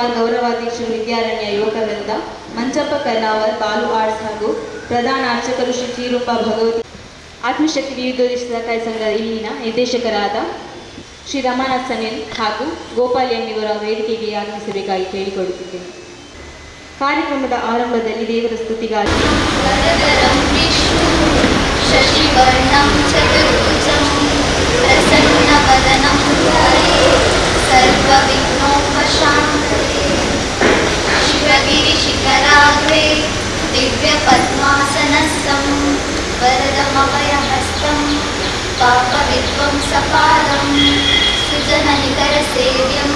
ಕುಮಾರ್ ಗೌರವಾಧ್ಯಕ್ಷರು ವಿದ್ಯಾರಣ್ಯ ಯುವಕ ವೃಂದ ಮಂಚಪ್ಪ ಕರ್ನಾವರ್ ಬಾಲು ಆರ್ಟ್ಸ್ ಹಾಗೂ ಪ್ರಧಾನ ಅರ್ಚಕರು ಶ್ರೀ ಚೀರೂಪ ಭಗವತಿ ಆತ್ಮಶಕ್ತಿ ವಿವಿಧೋದಿ ಸಹಕಾರಿ ಸಂಘದ ಇಲ್ಲಿನ ನಿರ್ದೇಶಕರಾದ ಶ್ರೀ ರಮಾನಾಥ್ ಸನಿಲ್ ಹಾಗೂ ಗೋಪಾಲ್ ಎಂ ಇವರ ವೇದಿಕೆಗೆ ಆಗಮಿಸಬೇಕಾಗಿ ಕೇಳಿಕೊಳ್ಳುತ್ತಿದ್ದೇನೆ. ಕಾರ್ಯಕ್ರಮದ ಆರಂಭದಲ್ಲಿ ದೇವರ ಸ್ತುತಿಗಾಗಿ ಸರ್ವವಿ शिवगिरिशिखराग्रे दिव्यपद्मासनस्थं वरदमभयहस्तं पापविध्वंसपादं सुजननिकरसेव्यं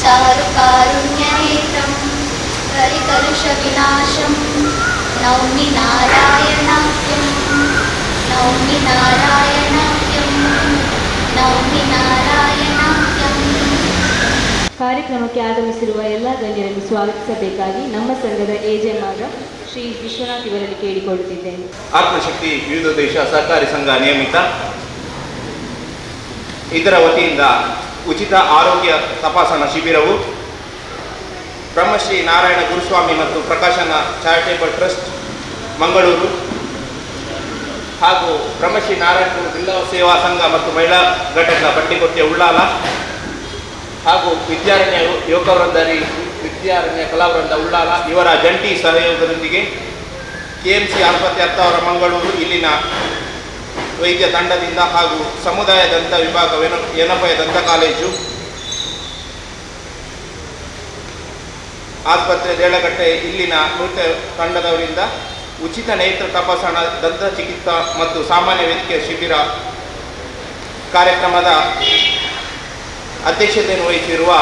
चारुकारुण्यनेत्रं कलिकलुषविनाशं नौमि नारायणाख्यं नौमि नारायणाख्यं नौमि नारायणाख्यम् ಕಾರ್ಯಕ್ರಮಕ್ಕೆ ಆಗಮಿಸಿರುವ ಎಲ್ಲ ಗಣ್ಯರನ್ನು ಸ್ವಾಗತಿಸಬೇಕಾಗಿ ನಮ್ಮ ಸಂಘದ ಏಜೆಂ ಆದ ಶ್ರೀ ವಿಶ್ವನಾಥ್ ಇವರಲ್ಲಿ ಕೇಳಿಕೊಳ್ಳುತ್ತಿದ್ದೇನೆ. ಆತ್ಮಶಕ್ತಿ ವಿವಿಧ ದೇಶ ಸಹಕಾರಿ ಸಂಘ ನಿಯಮಿತ. ಇದರ ವತಿಯಿಂದ ಉಚಿತ ಆರೋಗ್ಯ ತಪಾಸಣಾ ಶಿಬಿರವು ಬ್ರಹ್ಮಶ್ರೀ ನಾರಾಯಣ ಗುರುಸ್ವಾಮಿ ಮತ್ತು ಪ್ರಕಾಶನ ಚಾರಿಟೇಬಲ್ ಟ್ರಸ್ಟ್ ಮಂಗಳೂರು ಹಾಗೂ ಬ್ರಹ್ಮಶ್ರೀ ನಾರಾಯಣ ಗುರು ಜಿಲ್ಲಾ ಸೇವಾ ಸಂಘ ಮತ್ತು ಮಹಿಳಾ ಘಟಕ ಬಟ್ಟಿಕೊಟ್ಟೆ ಉಳ್ಳಾಲ ಹಾಗೂ ವಿದ್ಯಾರಣ್ಯ ಯುವಕ ವೃಂದರಿ ವಿದ್ಯಾರಣ್ಯ ಕಲಾವೃಂದ ಉಳ್ಳಾಲ ಇವರ ಜಂಟಿ ಸಹಯೋಗದೊಂದಿಗೆ ಕೆ ಎಂ ಸಿ ಆಸ್ಪತ್ರೆ ಹತ್ತವರ ಮಂಗಳೂರು ಇಲ್ಲಿನ ವೈದ್ಯ ತಂಡದಿಂದ ಹಾಗೂ ಸಮುದಾಯ ದಂತ ವಿಭಾಗ ವೆನ ಯನಪಯ ದಂತ ಕಾಲೇಜು ಆಸ್ಪತ್ರೆ ದೇಳಗಟ್ಟೆ ಇಲ್ಲಿನ ನೃತ್ಯ ತಂಡದವರಿಂದ ಉಚಿತ ನೇತ್ರ ತಪಾಸಣಾ, ದಂತ ಚಿಕಿತ್ಸಾ ಮತ್ತು ಸಾಮಾನ್ಯ ವೈದ್ಯಕೀಯ ಶಿಬಿರ ಕಾರ್ಯಕ್ರಮದ ಅಧ್ಯಕ್ಷತೆಯನ್ನು ವಹಿಸಿರುವ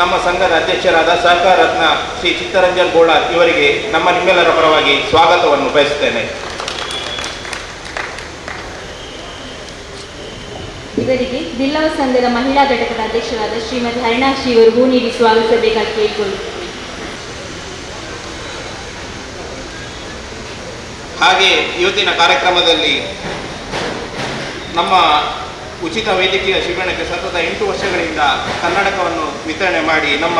ನಮ್ಮ ಸಂಘದ ಅಧ್ಯಕ್ಷರಾದ ಸಹಕಾರ ರತ್ನ ಶ್ರೀ ಚಿತ್ತರಂಜನ್ ಗೌಡ ಇವರಿಗೆ ನಮ್ಮ ನಿಮ್ಮೆಲ್ಲರ ಪರವಾಗಿ ಸ್ವಾಗತವನ್ನು ಬಯಸುತ್ತೇನೆ. ಇವರಿಗೆ ಜಿಲ್ಲಾ ಸಂಘದ ಮಹಿಳಾ ಘಟಕದ ಅಧ್ಯಕ್ಷರಾದ ಶ್ರೀಮತಿ ಹರಿಣಾಕ್ಷಿ ಇವರು ಹೂ ನೀಡಿ ಸ್ವಾಗತಿಸಬೇಕಾಗಿ ಕೇಳಿಕೊಳ್ಳುತ್ತೇನೆ. ಹಾಗೆ ಇವತ್ತಿನ ಕಾರ್ಯಕ್ರಮದಲ್ಲಿ ನಮ್ಮ ಉಚಿತ ವೈದ್ಯಕೀಯ ಶಿಬಿರಕ್ಕೆ ಸತತ ಎಂಟು ವರ್ಷಗಳಿಂದ ಕನ್ನಡಕವನ್ನು ವಿತರಣೆ ಮಾಡಿ ನಮ್ಮ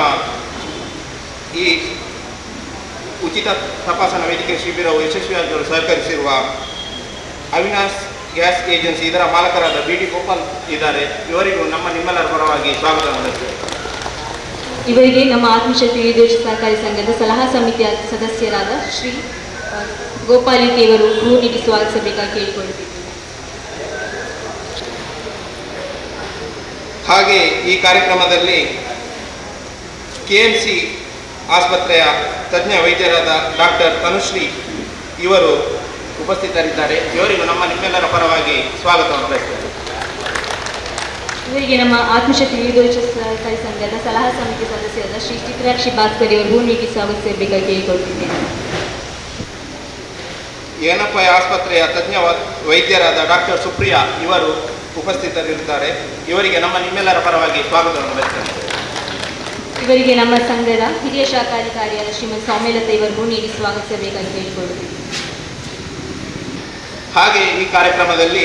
ಈ ಉಚಿತ ತಪಾಸಣಾ ವೈದ್ಯಕೀಯ ಶಿಬಿರವು ಯಶಸ್ವಿಯಾಗಲು ಸಹಕರಿಸಿರುವ ಅವಿನಾಶ್ ಗ್ಯಾಸ್ ಏಜೆನ್ಸಿ ಇದರ ಮಾಲಕರಾದ ಬಿ ಡಿ ಗೋಪಾಲ್ ಇದ್ದಾರೆ. ಇವರಿಗೂ ನಮ್ಮ ನಿಮ್ಮೆಲ್ಲರ ಪರವಾಗಿ ಸ್ವಾಗತ ಇವರಿಗೆ ನಮ್ಮ ಆತ್ಮಶಕ್ತಿ ವಿದೇಶ ಸಹಕಾರಿ ಸಂಘದ ಸಲಹಾ ಸಮಿತಿಯ ಸದಸ್ಯರಾದ ಶ್ರೀ ಗೋಪಾಲಿಕೆ ಇವರು ನೀಡಿ ಸ್ವಾಗತಿಸಬೇಕಾಗಿ ಕೇಳಿಕೊಳ್ಳುತ್ತಿದ್ದೇನೆ ಹಾಗೆ ಈ ಕಾರ್ಯಕ್ರಮದಲ್ಲಿ ಕೆ ಎಂ ಸಿ ಆಸ್ಪತ್ರೆಯ ತಜ್ಞ ವೈದ್ಯರಾದ ಡಾಕ್ಟರ್ ತನುಶ್ರೀ ಇವರು ಉಪಸ್ಥಿತರಿದ್ದಾರೆ. ಇವರಿಗೂ ನಮ್ಮ ನಿಮ್ಮೆಲ್ಲರ ಪರವಾಗಿ ಸ್ವಾಗತವನ್ನು ಬಯಸ್ತೇನೆ. ಇವರಿಗೆ ನಮ್ಮ ಆತ್ಮಶಕ್ತಿ ಸಹಕಾರಿ ಸಂಘದ ಸಲಹಾ ಸಮಿತಿ ಸದಸ್ಯರಾದ ಶ್ರೀ ಚಿತ್ರಾಕ್ಷಿ ಭಾಸ್ಕರ್ ಇವರು ಭೂಮಿಗೆ ಸ್ವಾಗತಿಸಬೇಕಾಗಿ ಕೇಳಿಕೊಳ್ಳುತ್ತಿದ್ದೇನೆ ಏನಪ್ಪ ಆಸ್ಪತ್ರೆಯ ತಜ್ಞ ವೈದ್ಯರಾದ ಡಾಕ್ಟರ್ ಸುಪ್ರಿಯಾ ಇವರು ಉಪಸ್ಥಿತರಿರುತ್ತಾರೆ. ಇವರಿಗೆ ನಮ್ಮ ನಿಮ್ಮೆಲ್ಲರ ಪರವಾಗಿ ಸ್ವಾಗತವನ್ನು ಬಯಸ್ತೇನೆ. ಇವರಿಗೆ ನಮ್ಮ ಸಂಘದ ಹಿರಿಯ ಶಾಖಾಧಿಕಾರಿಯಾದ ಶ್ರೀಮತಿ ಸೌಮ್ಯಲತಾ ಇವರಿಗೂ ನೀಡಿ ಸ್ವಾಗತಿಸಬೇಕಾಗಿ ಕೇಳಿಕೊಳ್ಳುತ್ತಿದ್ದೇನೆ ಹಾಗೆ ಈ ಕಾರ್ಯಕ್ರಮದಲ್ಲಿ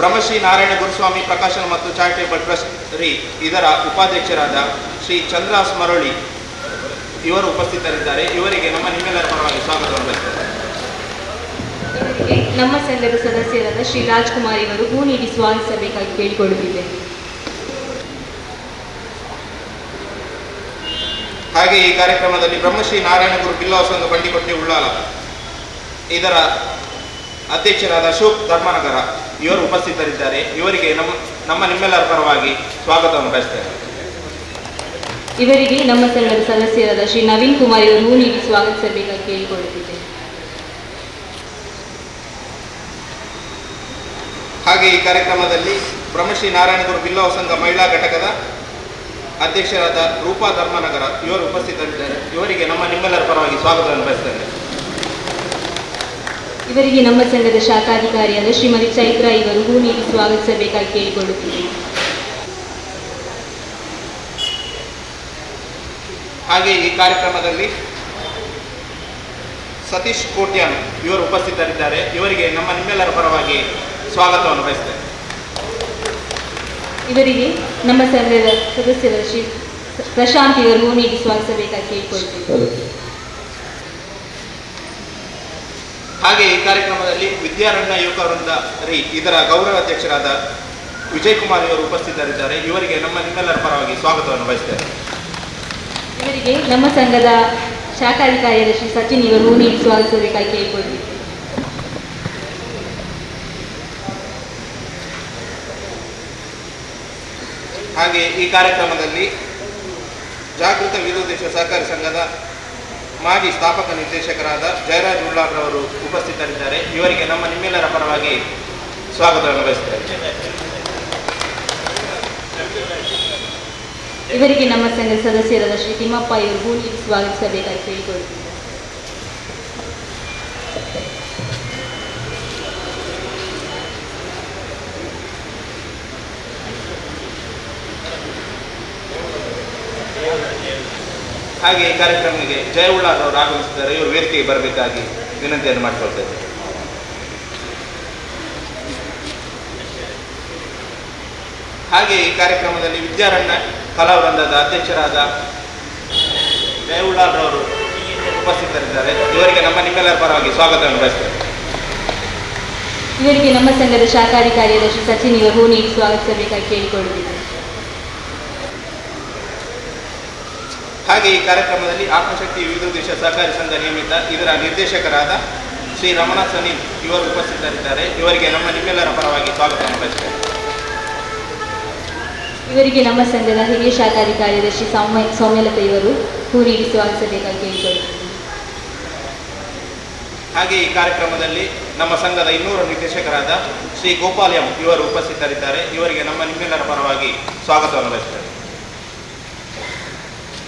ಬ್ರಹ್ಮಶ್ರೀ ನಾರಾಯಣ ಗುರುಸ್ವಾಮಿ ಪ್ರಕಾಶನ ಮತ್ತು ಚಾರಿಟೇಬಲ್ ಟ್ರಸ್ಟ್ ರೀ ಇದರ ಉಪಾಧ್ಯಕ್ಷರಾದ ಶ್ರೀ ಚಂದ್ರಾಸ್ ಮರಳಿ ಇವರು ಉಪಸ್ಥಿತರಿದ್ದಾರೆ. ಇವರಿಗೆ ನಮ್ಮ ನಿಮ್ಮೆಲ್ಲರ ಪರವಾಗಿ ಸ್ವಾಗತವನ್ನು ಬಯಸ್ತೇನೆ. ನಮ್ಮ ಸಂಘದ ಸದಸ್ಯರಾದ ಶ್ರೀ ರಾಜ್ಕುಮಾರ್ ಇವರು ಹೂ ನೀಡಿ ಸ್ವಾಗತಿಸಬೇಕಾಗಿ ಕೇಳಿಕೊಳ್ಳುತ್ತಿದೆ ಹಾಗೆ ಈ ಕಾರ್ಯಕ್ರಮದಲ್ಲಿ ಬ್ರಹ್ಮಶ್ರೀ ನಾರಾಯಣ ಗುರು ಬಿಲ್ಲವ ಸಂಘ ಬಂಡಿಕೊಟ್ಟೆ ಉಳ್ಳಾಲ. ಇದರ ಅಧ್ಯಕ್ಷರಾದ ಅಶೋಕ್ ಧರ್ಮನಗರ ಇವರು ಉಪಸ್ಥಿತರಿದ್ದಾರೆ. ಇವರಿಗೆ ನಮ್ಮ ನಮ್ಮ ನಿಮ್ಮೆಲ್ಲರ ಪರವಾಗಿ ಸ್ವಾಗತವನ್ನು ಬಯಸ್ತೇನೆ. ಇವರಿಗೆ ನಮ್ಮ ಸಂಘದ ಸದಸ್ಯರಾದ ಶ್ರೀ ನವೀನ್ ಕುಮಾರ್ ಇವರು ಹೂ ನೀಡಿ ಸ್ವಾಗತಿಸಬೇಕಾಗಿ ಕೇಳಿಕೊಳ್ಳುತ್ತಿದ್ದೇನೆ ಹಾಗೆ ಈ ಕಾರ್ಯಕ್ರಮದಲ್ಲಿ ಬ್ರಹ್ಮಶ್ರೀ ನಾರಾಯಣಗುರು ಬಿಲ್ಲವ ಸಂಘ ಮಹಿಳಾ ಘಟಕದ ಅಧ್ಯಕ್ಷರಾದ ರೂಪಾ ಧರ್ಮನಗರ ಇವರು ಉಪಸ್ಥಿತರಿದ್ದಾರೆ. ಇವರಿಗೆ ನಮ್ಮ ನಿಮ್ಮೆಲ್ಲರ ಪರವಾಗಿ ಸ್ವಾಗತವನ್ನು ಬಯಸ್ತೇನೆ ಇವರಿಗೆ ನಮ್ಮ ಸಂಘದ ಶಾಖಾಧಿಕಾರಿಯಾದ ಶ್ರೀಮತಿ ಚೈತ್ರ ಇವರು ಹೂ ನೀಡಿ ಸ್ವಾಗತಿಸಬೇಕಾಗಿ ಕೇಳಿಕೊಳ್ಳುತ್ತೀವಿ ಹಾಗೆ ಈ ಕಾರ್ಯಕ್ರಮದಲ್ಲಿ ಸತೀಶ್ ಕೋಟ್ಯಾನ್ ಇವರು ಉಪಸ್ಥಿತರಿದ್ದಾರೆ. ಇವರಿಗೆ ನಮ್ಮ ನಿಮ್ಮೆಲ್ಲರ ಪರವಾಗಿ ಸ್ವಾಗತವನ್ನು ಬಯಸ್ತೇನೆ ಇವರಿಗೆ ನಮ್ಮ ಸಂಘದ ಸದಸ್ಯರ ಶ್ರೀ ಪ್ರಶಾಂತ್ ಇವರು ಹೂ ನೀಡಿ ಸ್ವಾಗತಿಸಬೇಕಾಗಿ ಕೇಳಿಕೊಳ್ತೀವಿ ಹಾಗೆ ಈ ಕಾರ್ಯಕ್ರಮದಲ್ಲಿ ವಿದ್ಯಾರಣ್ಯ ಯುವಕ ವೃಂದ ರೀ ಇದರ ಗೌರವಾಧ್ಯಕ್ಷರಾದ ವಿಜಯ್ ಕುಮಾರ್ ಇವರು ಉಪಸ್ಥಿತರಿದ್ದಾರೆ. ಇವರಿಗೆ ನಮ್ಮ ನಿಮ್ಮೆಲ್ಲರ ಪರವಾಗಿ ಸ್ವಾಗತವನ್ನು ಬಯಸ್ತೇನೆ ಇವರಿಗೆ ನಮ್ಮ ಸಂಘದ ಶ್ರೀ ಸಚಿನ್ ಇವರು ಹೂ ನೀಡಿ ಸ್ವಾಗತಿಸಬೇಕಾಗಿ ಕೇಳಿಕೊಳ್ತೀವಿ ಹಾಗೆ ಈ ಕಾರ್ಯಕ್ರಮದಲ್ಲಿ ಜಾಗೃತ ವಿರೋಧೇಶ ಸಹಕಾರಿ ಸಂಘದ ಮಾಜಿ ಸ್ಥಾಪಕ ನಿರ್ದೇಶಕರಾದ ಜಯರಾಜ್ ಉಳ್ಳಾರ್ರವರು ಉಪಸ್ಥಿತರಿದ್ದಾರೆ. ಇವರಿಗೆ ನಮ್ಮ ನಿಮ್ಮೆಲ್ಲರ ಪರವಾಗಿ ಸ್ವಾಗತವನ್ನು ಬಯಸುತ್ತೇವೆ ಇವರಿಗೆ ನಮ್ಮ ಸಂಘದ ಸದಸ್ಯರಾದ ಶ್ರೀ ತಿಮ್ಮಪ್ಪ ಇವರು ನೀಡಿ ಸ್ವಾಗತಿಸಬೇಕಾಗಿ ಕೇಳಿಕೊಳ್ತೀವಿ ಹಾಗೆ ಈ ಕಾರ್ಯಕ್ರಮಕ್ಕೆ ಜಯ ಉಳ್ಳಾರ್ ಅವರು ಆಗಮಿಸಿದ್ದಾರೆ. ಇವರು ವೇದಿಕೆಗೆ ಬರಬೇಕಾಗಿ ವಿನಂತಿಯನ್ನು ಮಾಡಿಕೊಳ್ತೇನೆ ಹಾಗೆ ಈ ಕಾರ್ಯಕ್ರಮದಲ್ಲಿ ವಿದ್ಯಾರಣ್ಯ ಕಲಾವೃಂದದ ಅಧ್ಯಕ್ಷರಾದ ಜಯ ಉಳ್ಳಾರ್ ಅವರು ಉಪಸ್ಥಿತರಿದ್ದಾರೆ. ಇವರಿಗೆ ನಮ್ಮ ನಿಮ್ಮೆಲ್ಲರ ಪರವಾಗಿ ಸ್ವಾಗತವನ್ನು ಬಯಸ್ತೇವೆ ಇವರಿಗೆ ನಮ್ಮ ಸಂಘದ ಶಾಖಾರಿ ಕಾರ್ಯದರ್ಶಿ ಸಚಿನ್ ಇವರು ಹೂ ನೀಡಿ ಸ್ವಾಗತಿಸಬೇಕಾಗಿ ಕೇಳಿಕೊಳ್ಳುತ್ತಿದ್ದೇವೆ ಹಾಗೆ ಈ ಕಾರ್ಯಕ್ರಮದಲ್ಲಿ ಆತ್ಮಶಕ್ತಿ ವಿವಿಧ ದೇಶ ಸಹಕಾರಿ ಸಂಘ ನಿಯಮಿತ ಇದರ ನಿರ್ದೇಶಕರಾದ ಶ್ರೀ ರಮಣಾ ಸನೀಲ್ ಇವರು ಉಪಸ್ಥಿತರಿದ್ದಾರೆ. ಇವರಿಗೆ ನಮ್ಮ ನಿಮ್ಮೆಲ್ಲರ ಪರವಾಗಿ ಸ್ವಾಗತ ಬಯಸ್ತೇವೆ ಇವರಿಗೆ ನಮ್ಮ ಸಂಘದ ಹಿರಿಯ ಶಾಖಾರಿ ಕಾರ್ಯದರ್ಶಿ ಸೌಮ್ಯ ಸೌಮ್ಯಲತಾ ಇವರು ನೀಡಿ ಸ್ವಾಗತಿಸಬೇಕಾಗಿ ಕೇಳಿಕೊಳ್ಳುತ್ತಿದ್ದೇವೆ ಹಾಗೆ ಈ ಕಾರ್ಯಕ್ರಮದಲ್ಲಿ ನಮ್ಮ ಸಂಘದ ಇನ್ನೂರು ನಿರ್ದೇಶಕರಾದ ಶ್ರೀ ಗೋಪಾಲ್ ಎಂ ಇವರು ಉಪಸ್ಥಿತರಿದ್ದಾರೆ. ಇವರಿಗೆ ನಮ್ಮ ನಿಮ್ಮೆಲ್ಲರ ಪರವಾಗಿ ಸ್ವಾಗತವನ್ನು ಬಯಸ್ತೇವೆ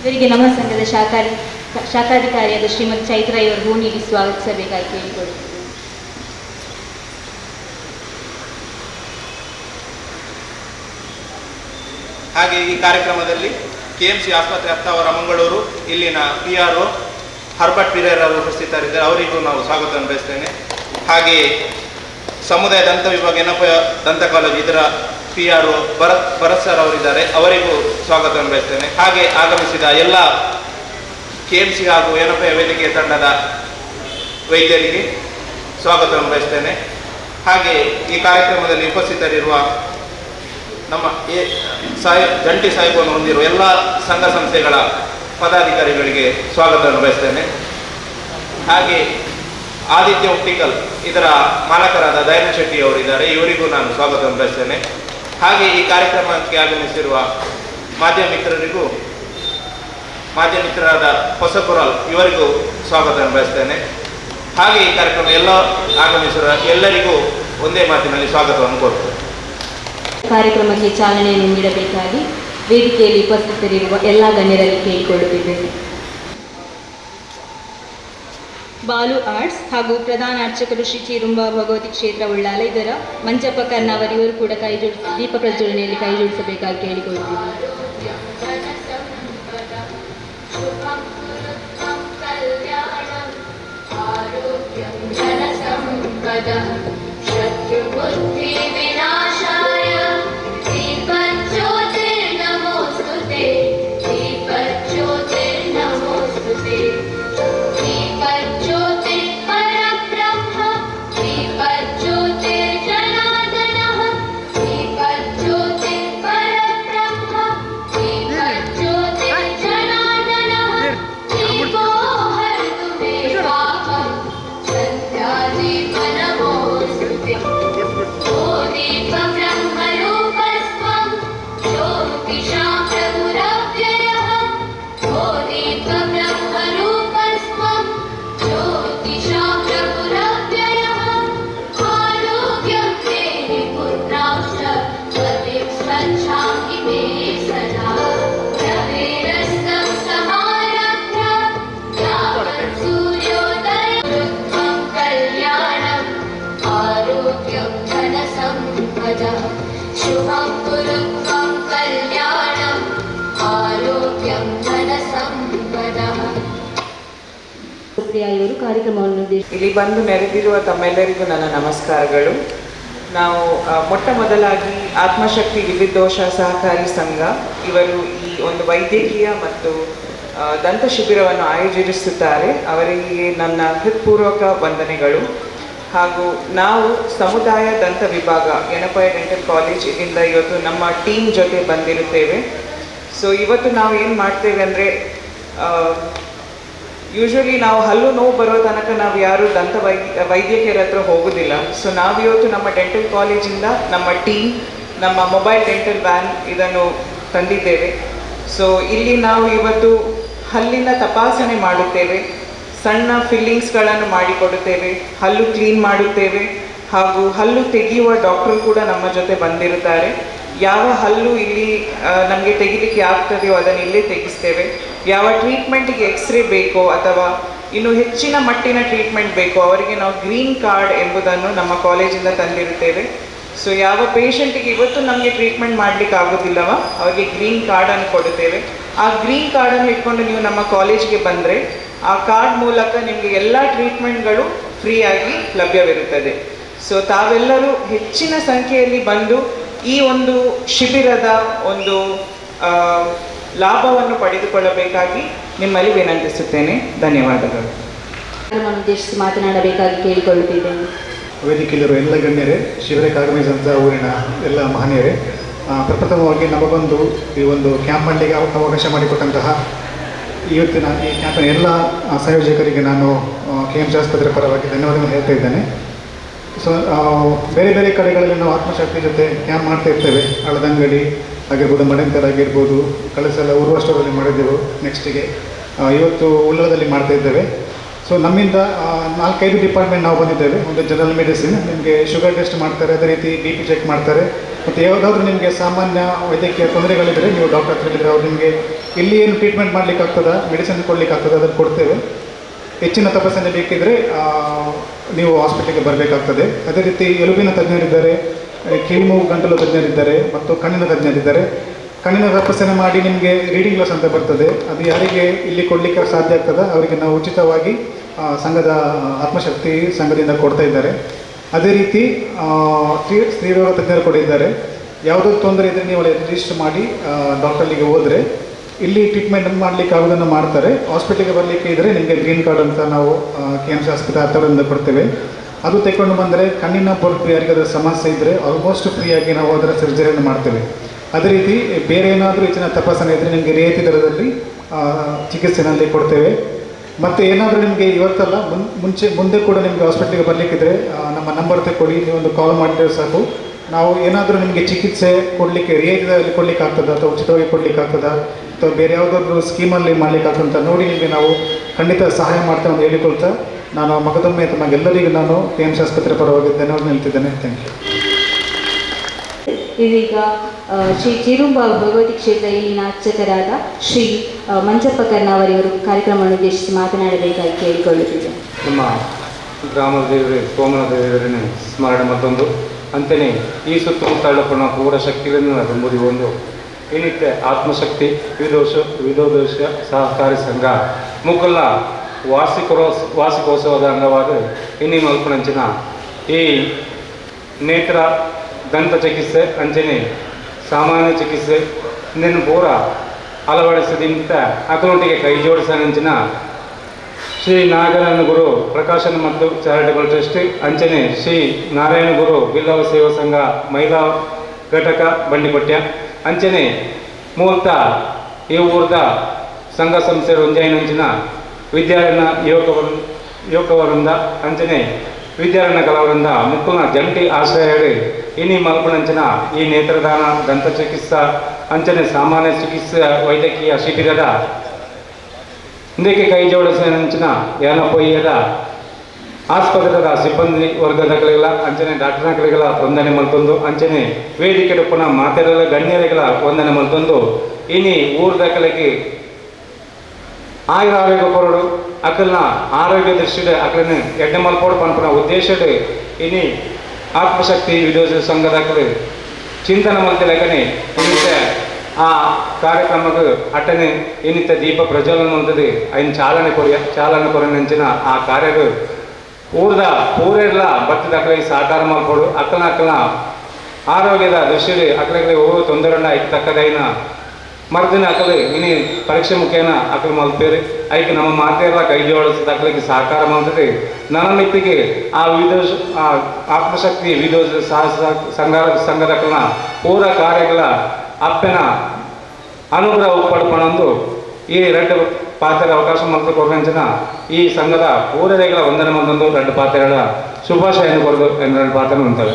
ಇವರಿಗೆ ನಮ್ಮ ಸಂಘದ ಶಾಖಾರಿ ಶಾಖಾಧಿಕಾರಿಯಾದ ಕಾರ್ಯದ ಶ್ರೀಮತಿ ಚೈತ್ರ ಇವರು ನೀಡಿ ಸ್ವಾಗತಿಸಬೇಕಾಗಿ ಕೇಳಿಕೊಳ್ಳುತ್ತೆ ಹಾಗೆ ಈ ಕಾರ್ಯಕ್ರಮದಲ್ಲಿ ಕೆ ಎಂ ಸಿ ಆಸ್ಪತ್ರೆ ಹತ್ತಾವರ ಮಂಗಳೂರು, ಇಲ್ಲಿನ P R O Herbert Pereira ಅವರು ಉಪಸ್ಥಿತರಿದ್ದಾರೆ. ಅವರಿಗೂ ನಾವು ಸ್ವಾಗತವನ್ನು ಬಯಸ್ತೇನೆ ಹಾಗೆಯೇ ಸಮುದಾಯ ದಂತ ವಿಭಾಗ ದಂತ ಕಾಲೇಜು, ಇದರ P R O Bharat Bharat sir ಅವರಿದ್ದಾರೆ. ಅವರಿಗೂ ಸ್ವಾಗತವನ್ನು ಬಯಸ್ತೇನೆ ಹಾಗೆ ಆಗಮಿಸಿದ ಎಲ್ಲ ಕೆ ಎಂ ಸಿ ಹಾಗೂ ಏನಪ್ಪ ವೇದಿಕೆ ತಂಡದ ವೈದ್ಯರಿಗೆ ಸ್ವಾಗತವನ್ನು ಬಯಸ್ತೇನೆ ಹಾಗೆ ಈ ಕಾರ್ಯಕ್ರಮದಲ್ಲಿ ಉಪಸ್ಥಿತರಿರುವ ನಮ್ಮ ಎ, ಸಾಹಿ, ಜಂಟಿ ಸಾಹಿಬನ್ನು ಹೊಂದಿರುವ ಎಲ್ಲ ಸಂಘ ಸಂಸ್ಥೆಗಳ ಪದಾಧಿಕಾರಿಗಳಿಗೆ ಸ್ವಾಗತವನ್ನು ಬಯಸ್ತೇನೆ ಹಾಗೆ ಆದಿತ್ಯ ಒಪ್ಟಿಕಲ್ ಇದರ ಮಾಲಕರಾದ ದಯಾನಂದ್ ಶೆಟ್ಟಿ ಅವರಿದ್ದಾರೆ. ಇವರಿಗೂ ನಾನು ಸ್ವಾಗತವನ್ನು ಬಯಸ್ತೇನೆ ಹಾಗೆ ಈ ಕಾರ್ಯಕ್ರಮಕ್ಕೆ ಆಗಮಿಸಿರುವ ಮಾಧ್ಯಮ ಮಿತ್ರರಿಗೂ, ಮಾಧ್ಯಮ ಮಿತ್ರರಾದ ಹೊಸಕುರಲ್ ಇವರಿಗೂ ಸ್ವಾಗತ ಬಯಸ್ತೇನೆ. ಹಾಗೆ ಈ ಕಾರ್ಯಕ್ರಮ ಎಲ್ಲ ಆಗಮಿಸಿರುವ ಎಲ್ಲರಿಗೂ ಒಂದೇ ಮಾತಿನಲ್ಲಿ ಸ್ವಾಗತವನ್ನು ಕೋರುತ್ತೇನೆ. ಕಾರ್ಯಕ್ರಮಕ್ಕೆ ಚಾಲನೆಯನ್ನು ನೀಡಬೇಕಾಗಿ ವೇದಿಕೆಯಲ್ಲಿ ಉಪಸ್ಥಿತರಿರುವ ಎಲ್ಲ ಗಣ್ಯರಲ್ಲಿ ಕೇಳಿಕೊಳ್ಳುತ್ತಿದ್ದೇನೆ. ಬಾಲು ಆರ್ಟ್ಸ್ ಹಾಗೂ ಪ್ರಧಾನ ಅರ್ಚಕರು ಶ್ರೀ ಚಿರುಂಬ ಭಗವತಿ ಕ್ಷೇತ್ರ ಉಳ್ಳಾಲ ಇದರ ಮಂಜಪ್ಪ ಕೂಡ ಕೈ ಜೋಡಿಸಿ ದೀಪ ಪ್ರಜ್ವಲನೆಯಲ್ಲಿ ಕೈ ಜೋಡಿಸಬೇಕಾಗಿ ಕೇಳಿಕೊಳ್ತೀವಿ ಶತ್ರು ಬುದ್ಧಿ ವಿನಾ ಕಾರ್ಯಕ್ರಮವನ್ನು ಇಲ್ಲಿ ಬಂದು ನೆರೆದಿರುವ ತಮ್ಮೆಲ್ಲರಿಗೂ ನನ್ನ ನಮಸ್ಕಾರಗಳು. ನಾವು ಮೊಟ್ಟ ಮೊದಲಾಗಿ ಆತ್ಮಶಕ್ತಿ ವಿವಿಧೋಷ ಸಹಕಾರಿ ಸಂಘ, ಇವರು ಈ ಒಂದು ವೈದ್ಯಕೀಯ ಮತ್ತು ದಂತ ಶಿಬಿರವನ್ನು ಆಯೋಜಿಸುತ್ತಾರೆ. ಅವರಿಗೆ ನನ್ನ ಹೃತ್ಪೂರ್ವಕ ವಂದನೆಗಳು. ಹಾಗೂ ನಾವು ಸಮುದಾಯ ದಂತ ವಿಭಾಗ ಎಣಪಾಯ ಡೆಂಟಲ್ ಕಾಲೇಜ್ ಇಲ್ಲಿಂದ ಇವತ್ತು ನಮ್ಮ ಟೀಮ್ ಜೊತೆ ಬಂದಿರುತ್ತೇವೆ. ಸೊ, ಇವತ್ತು ನಾವು ಏನು ಮಾಡ್ತೇವೆ ಅಂದರೆ ಯೂಶ್ವಲಿ ನಾವು ಹಲ್ಲು ನೋವು ಬರೋ ತನಕ ನಾವು ಯಾರು ದಂತ ವೈದ್ಯ, ವೈದ್ಯಕೀಯರ ಹತ್ರ ಹೋಗೋದಿಲ್ಲ. ಸೊ ನಾವಿವತ್ತು ನಮ್ಮ ಡೆಂಟಲ್ ಕಾಲೇಜಿಂದ ನಮ್ಮ ಟೀಮ್ ನಮ್ಮ ಮೊಬೈಲ್ ಡೆಂಟಲ್ ವ್ಯಾನ್ ಇದನ್ನು ತಂದಿದ್ದೇವೆ. ಸೊ ಇಲ್ಲಿ ನಾವು ಇವತ್ತು ಹಲ್ಲಿನ ತಪಾಸಣೆ ಮಾಡುತ್ತೇವೆ. ಸಣ್ಣ ಫಿಲ್ಲಿಂಗ್ಸ್ಗಳನ್ನು ಮಾಡಿಕೊಡುತ್ತೇವೆ. ಹಲ್ಲು ಕ್ಲೀನ್ ಮಾಡುತ್ತೇವೆ. ಹಾಗೂ ಹಲ್ಲು ತೆಗೆಯುವ ಡಾಕ್ಟರ್ ಕೂಡ ನಮ್ಮ ಜೊತೆ ಬಂದಿರುತ್ತಾರೆ. ಯಾವ ಹಲ್ಲು ಇಲ್ಲಿ ನಮಗೆ ತೆಗಿಲಿಕ್ಕೆ ಆಗ್ತದೆಯೋ ಅದನ್ನು ಇಲ್ಲೇ ತೆಗಿಸ್ತೇವೆ. ಯಾವ ಟ್ರೀಟ್ಮೆಂಟಿಗೆ ಎಕ್ಸ್ರೇ ಬೇಕೋ ಅಥವಾ ಇನ್ನು ಹೆಚ್ಚಿನ ಮಟ್ಟಿನ ಟ್ರೀಟ್ಮೆಂಟ್ ಬೇಕೋ ಅವರಿಗೆ ನಾವು ಗ್ರೀನ್ ಕಾರ್ಡ್ ಎಂಬುದನ್ನು ನಮ್ಮ ಕಾಲೇಜಿಂದ ತಂದಿರುತ್ತೇವೆ. ಸೊ ಯಾವ ಪೇಷಂಟಿಗೆ ಇವತ್ತು ನಮಗೆ ಟ್ರೀಟ್ಮೆಂಟ್ ಮಾಡಲಿಕ್ಕೆ ಆಗೋದಿಲ್ಲವ, ಅವರಿಗೆ ಗ್ರೀನ್ ಕಾರ್ಡನ್ನು ಕೊಡುತ್ತೇವೆ. ಆ ಗ್ರೀನ್ ಕಾರ್ಡನ್ನು ಇಟ್ಕೊಂಡು ನೀವು ನಮ್ಮ ಕಾಲೇಜಿಗೆ ಬಂದರೆ, ಆ ಕಾರ್ಡ್ ಮೂಲಕ ನಿಮಗೆ ಎಲ್ಲ ಟ್ರೀಟ್ಮೆಂಟ್ಗಳು ಫ್ರೀಯಾಗಿ ಲಭ್ಯವಿರುತ್ತದೆ. ಸೊ ತಾವೆಲ್ಲರೂ ಹೆಚ್ಚಿನ ಸಂಖ್ಯೆಯಲ್ಲಿ ಬಂದು ಈ ಒಂದು ಶಿಬಿರದ ಒಂದು ಲಾಭವನ್ನು ಪಡೆದುಕೊಳ್ಳಬೇಕಾಗಿ ನಿಮ್ಮಲ್ಲಿ ವಿನಂತಿಸುತ್ತೇನೆ. ಧನ್ಯವಾದಗಳು. ಉದ್ದೇಶಿಸಿ ಮಾತನಾಡಬೇಕಾಗಿ ಕೇಳಿಕೊಳ್ಳುತ್ತಿದ್ದೇನೆ. ವೇದಿಕೆಯಲ್ಲಿರುವ ಎಲ್ಲ ಗಣ್ಯರೇ ಶಿಬಿರಕ್ಕೆ ಆಗಮಿಸಿದಂಥ ಊರಿನ ಎಲ್ಲ ಮಹನೀಯರೇ ಪ್ರಪ್ರಥಮವಾಗಿ ನಮಗೊಂದು ಈ ಒಂದು ಕ್ಯಾಂಪ್ ಮಾಡಲಿಕ್ಕೆ ಅವ- ಅವಕಾಶ ಮಾಡಿಕೊಟ್ಟಂತಹ ಇವತ್ತಿನ ಈ ಕ್ಯಾಂಪಿನ ಎಲ್ಲ ಸಂಯೋಜಕರಿಗೆ ನಾನು ಕೆ ಎಂ ಜಿ ಆಸ್ಪತ್ರೆ ಪರವಾಗಿ ಧನ್ಯವಾದಗಳನ್ನು ಹೇಳ್ತಾ ಇದ್ದೇನೆ. ಸೊ ಬೇರೆ ಬೇರೆ ಕಡೆಗಳಲ್ಲಿ ನಾವು ಆತ್ಮಶಕ್ತಿ ಜೊತೆ ಕ್ಯಾಂಪ್ ಮಾಡ್ತಾ ಇರ್ತೇವೆ. ಹಳದಂಗಡಿ ಆಗಿರ್ಬೋದು ಮಡಂಕರ್ ಆಗಿರ್ಬೋದು, ಕಳಸೆಲ್ಲ ಸಲ ಉರ್ವ ಸ್ಟೋರಲ್ಲಿ ಮಾಡಿದ್ದೆವು ನೆಕ್ಸ್ಟಿಗೆ ಇವತ್ತು ಉಳ್ಳದಲ್ಲಿ ಮಾಡ್ತಾ ಇದ್ದೇವೆ. ಸೊ ನಮ್ಮಿಂದ ನಾಲ್ಕೈದು ಡಿಪಾರ್ಟ್ಮೆಂಟ್ ನಾವು ಬಂದಿದ್ದೇವೆ. ಒಂದು ಜನರಲ್ ಮೆಡಿಸಿನ್ ನಿಮಗೆ ಶುಗರ್ ಟೆಸ್ಟ್ ಮಾಡ್ತಾರೆ, ಅದೇ ರೀತಿ ಬಿ ಪಿ ಚೆಕ್ ಮಾಡ್ತಾರೆ. ಮತ್ತು ಯಾವುದಾದ್ರೂ ನಿಮಗೆ ಸಾಮಾನ್ಯ ವೈದ್ಯಕೀಯ ತೊಂದರೆಗಳಿದ್ದರೆ ನೀವು ಡಾಕ್ಟರ್ ಹತ್ರ ಇದ್ದರೆ ಅವ್ರು ನಿಮಗೆ ಇಲ್ಲಿ ಏನು ಟ್ರೀಟ್ಮೆಂಟ್ ಮಾಡಲಿಕ್ಕೆ ಆಗ್ತದ ಮೆಡಿಸಿನ್ ಕೊಡಲಿಕ್ಕೆ ಆಗ್ತದೆ ಅದನ್ನು ಕೊಡ್ತೇವೆ. ಹೆಚ್ಚಿನ ತಪಾಸಣೆ ಬೇಕಿದ್ದರೆ ನೀವು ಹಾಸ್ಪಿಟ್ಲಿಗೆ ಬರಬೇಕಾಗ್ತದೆ. ಅದೇ ರೀತಿ ಎಲುಬಿನ ತಜ್ಞರಿದ್ದಾರೆ ಕಿವಿ ಮೂಗು ಗಂಟಲು ತಜ್ಞರಿದ್ದಾರೆ ಮತ್ತು ಕಣ್ಣಿನ ತಜ್ಞರಿದ್ದಾರೆ. ಕಣ್ಣಿನ ತಪಾಸಣೆ ಮಾಡಿ ನಿಮಗೆ ರೀಡಿಂಗ್ ಗ್ಲಾಸ್ ಅಂತ ಬರ್ತದೆ. ಅದು ಯಾರಿಗೆ ಇಲ್ಲಿ ಕೊಡಲಿಕ್ಕೆ ಸಾಧ್ಯ ಆಗ್ತದೆ, ಅವರಿಗೆ ನಾವು ಉಚಿತವಾಗಿ ಸಂಘದ, ಆತ್ಮಶಕ್ತಿ ಸಂಘದಿಂದ ಕೊಡ್ತಾ ಇದ್ದಾರೆ. ಅದೇ ರೀತಿ ಸ್ತ್ರೀ, ಸ್ತ್ರೀರೋಗ ತಜ್ಞರು ಕೂಡ ಇದ್ದಾರೆ. ಯಾವುದೋ ತೊಂದರೆ ಇದ್ದರೆ ನೀವು ಅಲ್ಲಿ ರಿಜಿಸ್ಟರ್ ಮಾಡಿ ಡಾಕ್ಟರ್ಲಿಗೆ ಹೋದರೆ ಇಲ್ಲಿ ಟ್ರೀಟ್ಮೆಂಟ್ ಮಾಡ್ಲಿಕ್ಕೆ ಆಗೋದನ್ನು ಮಾಡ್ತಾರೆ. ಹಾಸ್ಪಿಟಲ್ಗೆ ಬರಲಿಕ್ಕೆ ಇದ್ರೆ ನಿಮಗೆ ಗ್ರೀನ್ ಕಾರ್ಡ್ ಅಂತ ನಾವು ಕೆ ಎಂ ಸಿ ಆಸ್ಪತ್ರೆ ಥರದಿಂದ ಕೊಡ್ತೇವೆ. ಅದು ತೆಗೊಂಡು ಬಂದರೆ ಕಣ್ಣಿನ ಪೊರ್ಪು ಯಾರಿಗಾದ್ರೂ ಸಮಸ್ಯೆ ಇದ್ದರೆ ಆಲ್ಮೋಸ್ಟ್ ಫ್ರೀಯಾಗಿ ನಾವು ಅದರ ಸರ್ಜರಿಯನ್ನು ಮಾಡ್ತೇವೆ. ಅದೇ ರೀತಿ ಬೇರೆ ಏನಾದರೂ ಹೆಚ್ಚಿನ ತಪಾಸಣೆ ಇದ್ದರೆ ನಿಮಗೆ ರಿಯಾಯಿತಿ ದರದಲ್ಲಿ ಆ, ಚಿಕಿತ್ಸೆನಲ್ಲಿ ಕೊಡ್ತೇವೆ. ಮತ್ತು ಏನಾದರೂ ನಿಮಗೆ ಇವತ್ತಲ್ಲ ಮುನ್ ಮುಂಚೆ ಮುಂದೆ ಕೂಡ ನಿಮಗೆ ಹಾಸ್ಪಿಟ್ಲಿಗೆ ಬರಲಿಕ್ಕಿದ್ರೆ ನಮ್ಮ ನಂಬರ್ ತಗೊಳ್ಳಿ ನೀವೊಂದು ಕಾಲ್ ಮಾಡಿದ್ರೆ ಸಾಕು. ನಾವು ಏನಾದರೂ ನಿಮಗೆ ಚಿಕಿತ್ಸೆ ಕೊಡಲಿಕ್ಕೆ ರಿಯಾಯಿತಿದಲ್ಲಿ ಕೊಡಲಿಕ್ಕೆ ಆಗ್ತದಾ ಅಥವಾ ಉಚಿತವಾಗಿ ಕೊಡಲಿಕ್ಕೆ ಆಗ್ತದಾ ಅಥವಾ ಬೇರೆ ಯಾವುದಾದ್ರು ಸ್ಕೀಮಲ್ಲಿ ಮಾಡಲಿಕ್ಕೆ ಅಂತ ನೋಡಿ ನಿಮಗೆ ನಾವು ಖಂಡಿತ ಸಹಾಯ ಮಾಡ್ತೇವೆ ಅಂತ ಹೇಳಿಕೊಳ್ತಾ ನಾನು ಮಗದೊಮ್ಮೆ ತಮಗೆಲ್ಲರಿಗೂ ನಾನು ಕೆ ಎಂ ಸಿ ಆಸ್ಪತ್ರೆ ಪರವಾಗಿ ಧನ್ಯವಾದ ನಿಲ್ತಿದ್ದೇನೆ. ಥ್ಯಾಂಕ್ ಯು ಇದೀಗ ಶ್ರೀ ಚಿರುಂಬ ಭಗವತಿ ಕ್ಷೇತ್ರ ಇಲ್ಲಿನ ಅರ್ಚಕರಾದ ಶ್ರೀ ಮಂಜಪ್ಪ ಕರ್ನಾವರಿಯವರು ಕಾರ್ಯಕ್ರಮವನ್ನು ಉದ್ದೇಶಿಸಿ ಮಾತನಾಡಬೇಕಾಗಿ ಕೇಳಿಕೊಳ್ಳುತ್ತಿದ್ದೇನೆ. ನಮ್ಮ ಗ್ರಾಮ ದೇವರೇ ಸೋಮನ ದೇವರನ್ನೇ ಸ್ಮರಣೆ ಮತ್ತೊಂದು. ಅಂತೆಯೇ ಈ ಸುತ್ತಮುತ್ತಲಪುಣ ಪೂರ ಶಕ್ತಿಗಳನ್ನು ತುಂಬುದು ಒಂದು. ಏನಿತ್ತೆ? ಆತ್ಮಶಕ್ತಿ ವಿದೋಷ ವಿದೋದೋಷ ಸಹಕಾರಿ ಸಂಘ. ಮುಕುಲ್ಲ ವಾರ್ಷಿಕೋತ್ಸ ವಾರ್ಷಿಕೋತ್ಸವದ ಅಂಗವಾಗಿ ಇನ್ನಿ ಮಲ್ಪನಂಚಿನ ಈ ನೇತ್ರ ದಂತ ಚಿಕಿತ್ಸೆ ಅಂಚನೆ ಸಾಮಾನ್ಯ ಚಿಕಿತ್ಸೆ ಇದನ್ನು ಪೂರ ಅಳವಡಿಸದಿಂತ ಅಕೌಂಟಿಗೆ ಕೈ ಜೋಡಿಸನಂಚಿನ ಶ್ರೀ ನಾಗರಾಯಣ ಗುರು ಪ್ರಕಾಶನ ಮತ್ತು ಚಾರಿಟಬಲ್ ಟ್ರಸ್ಟ್ ಅಂಚನೆ ಶ್ರೀ ನಾರಾಯಣ ಗುರು ಬಿಲ್ಲವ ಸೇವಾ ಸಂಘ ಮಹಿಳಾ ಘಟಕ ಬಂಡಿಕೊಟ್ಯ ಅಂಚನೆ ಮೂರ್ತ ಈ ಊರ್ದ ಸಂಘ ಸಂಸ್ಥೆ ಒಂಜಾಯಿನಂಚಿನ ವಿದ್ಯಾರಣ್ಯ ಯುವಕ ವೃಂದ ಯುವಕ ವೃಂದ ಅಂಚನೆ ವಿದ್ಯಾರಣ್ಯ ಕಲಾವೃಂದ ಮುಕ್ಕುನ ಜಂಟಿ ಆಶ್ರಯಗಳು ಇನಿ ಮಲ್ಪನಂಚಿನ ಈ ನೇತ್ರದಾನ, ದಂತ ಚಿಕಿತ್ಸಾ, ಅಂಚನೆ ಸಾಮಾನ್ಯ ಚಿಕಿತ್ಸಾ ವೈದ್ಯಕೀಯ ಶಿಬಿರದ ಇಂದಕ್ಕೆ ಕೈ ಜೋಡಿಸಿನ ಯಾನಪೊಯ್ಯದ ಆಸ್ಪತ್ರೆದ ಸಿಬ್ಬಂದಿ ವರ್ಗದಗಳಿಗೆಲ್ಲ, ಅಂಚನೆ ಡಾಕ್ಟರ್ಗಳಿಗೆಲ್ಲ ವಂದನೆ ಮಂತೊಂದು ಅಂಚನೆ ವೇದಿಕೆ ಪುನಃ ಮಾತೆರಲ ಗಣ್ಯರಿಗಳ ವಂದನೆ ಮಂತೊಂದು ಇನಿ ಊರ್ದಕಲಿಗೆ ಆಯುರ ಆರೋಗ್ಯ ಕೊರಡು, ಅಕಲ್ನ ಆರೋಗ್ಯ ದೃಷ್ಟಿಡೆ ಅಕಲನ್ನ ಎಡ್ಡೆ ಮಲ್ಪೋಡು ಪನ್ಪುನ ಉದ್ದೇಶಡ್ ಇನಿ ಆತ್ಮಶಕ್ತಿ ವಿದೋಷ ಸಂಘದ ಚಿಂತನ ಮಲ್ತಿಲಕನೆ ಇನ್ನಿತ ಆ ಕಾರ್ಯಕ್ರಮಕ್ಕೆ ಅಟ್ಟನೆ ಏನಿತ್ತ ದೀಪ ಪ್ರಜ್ವಲನ ಅಂತದ್ದು ಐನ್ ಚಾಲನೆ ಕೊರಿಯ, ಚಾಲನೆ ಕೊರನಂಚಿನ ಆ ಕಾರ್ಯಗಳು ಊರ್ದ ಊರೆಲ್ಲ ಬತ್ತದ ಅಕ್ಕಳಿಗೆ ಸಹಕಾರ ಮಾಡ್ಕೊಡು. ಅಕ್ಕನ ಅಕ್ಕನ ಆರೋಗ್ಯದ ದೃಷ್ಟಿಯಲ್ಲಿ ಅಕ್ಕಳಿಗೆ ಊರು ತೊಂದರೆ ಐಕ್ ತಕ್ಕದೈನ ಮರ್ದಿನ ಅಕ್ಕಲಿ ಇನಿ ಪರೀಕ್ಷೆ ಮುಖೇನ ಅಕ್ಕಲು ಮಲ್ತೇರಿ ಐಕೆ ನಮ್ಮ ಮಾತೆಲ್ಲ ಕೈ ಜೋಡಿಸಿದ ಅಕ್ಕಲಿಗೆ ಸಹಕಾರ ಮಾಡ್ತೀರಿ ನನ್ನ ಮಿತ್ತಿಗೆ ಆ ವಿದೋಷ ಆತ್ಮಶಕ್ತಿ ವಿದೋಷ ಸಾಹಸ ಸಂಘ ಸಂಘದ ಪೂರ ಕಾರ್ಯಗಳ ಅಪ್ಪನ ಅನುಗ್ರಹ ಪಡ್ಕೊಂಡು ಈ ರೆಡ್ ಪಾತ್ರೆಗೆ ಅವಕಾಶ ಕೊರಂಚಿನ ಈ ಸಂಘದ ಪೂರೈಗಳ ವಂದನೆ ಒಂದೊಂದು ರೆಡ್ ಪಾತ್ರೆಗಳ ಶುಭಾಶಯನ್ನು ಕೊರದು ಎರಡು ಪಾತ್ರೆ ಉಂಟವೆ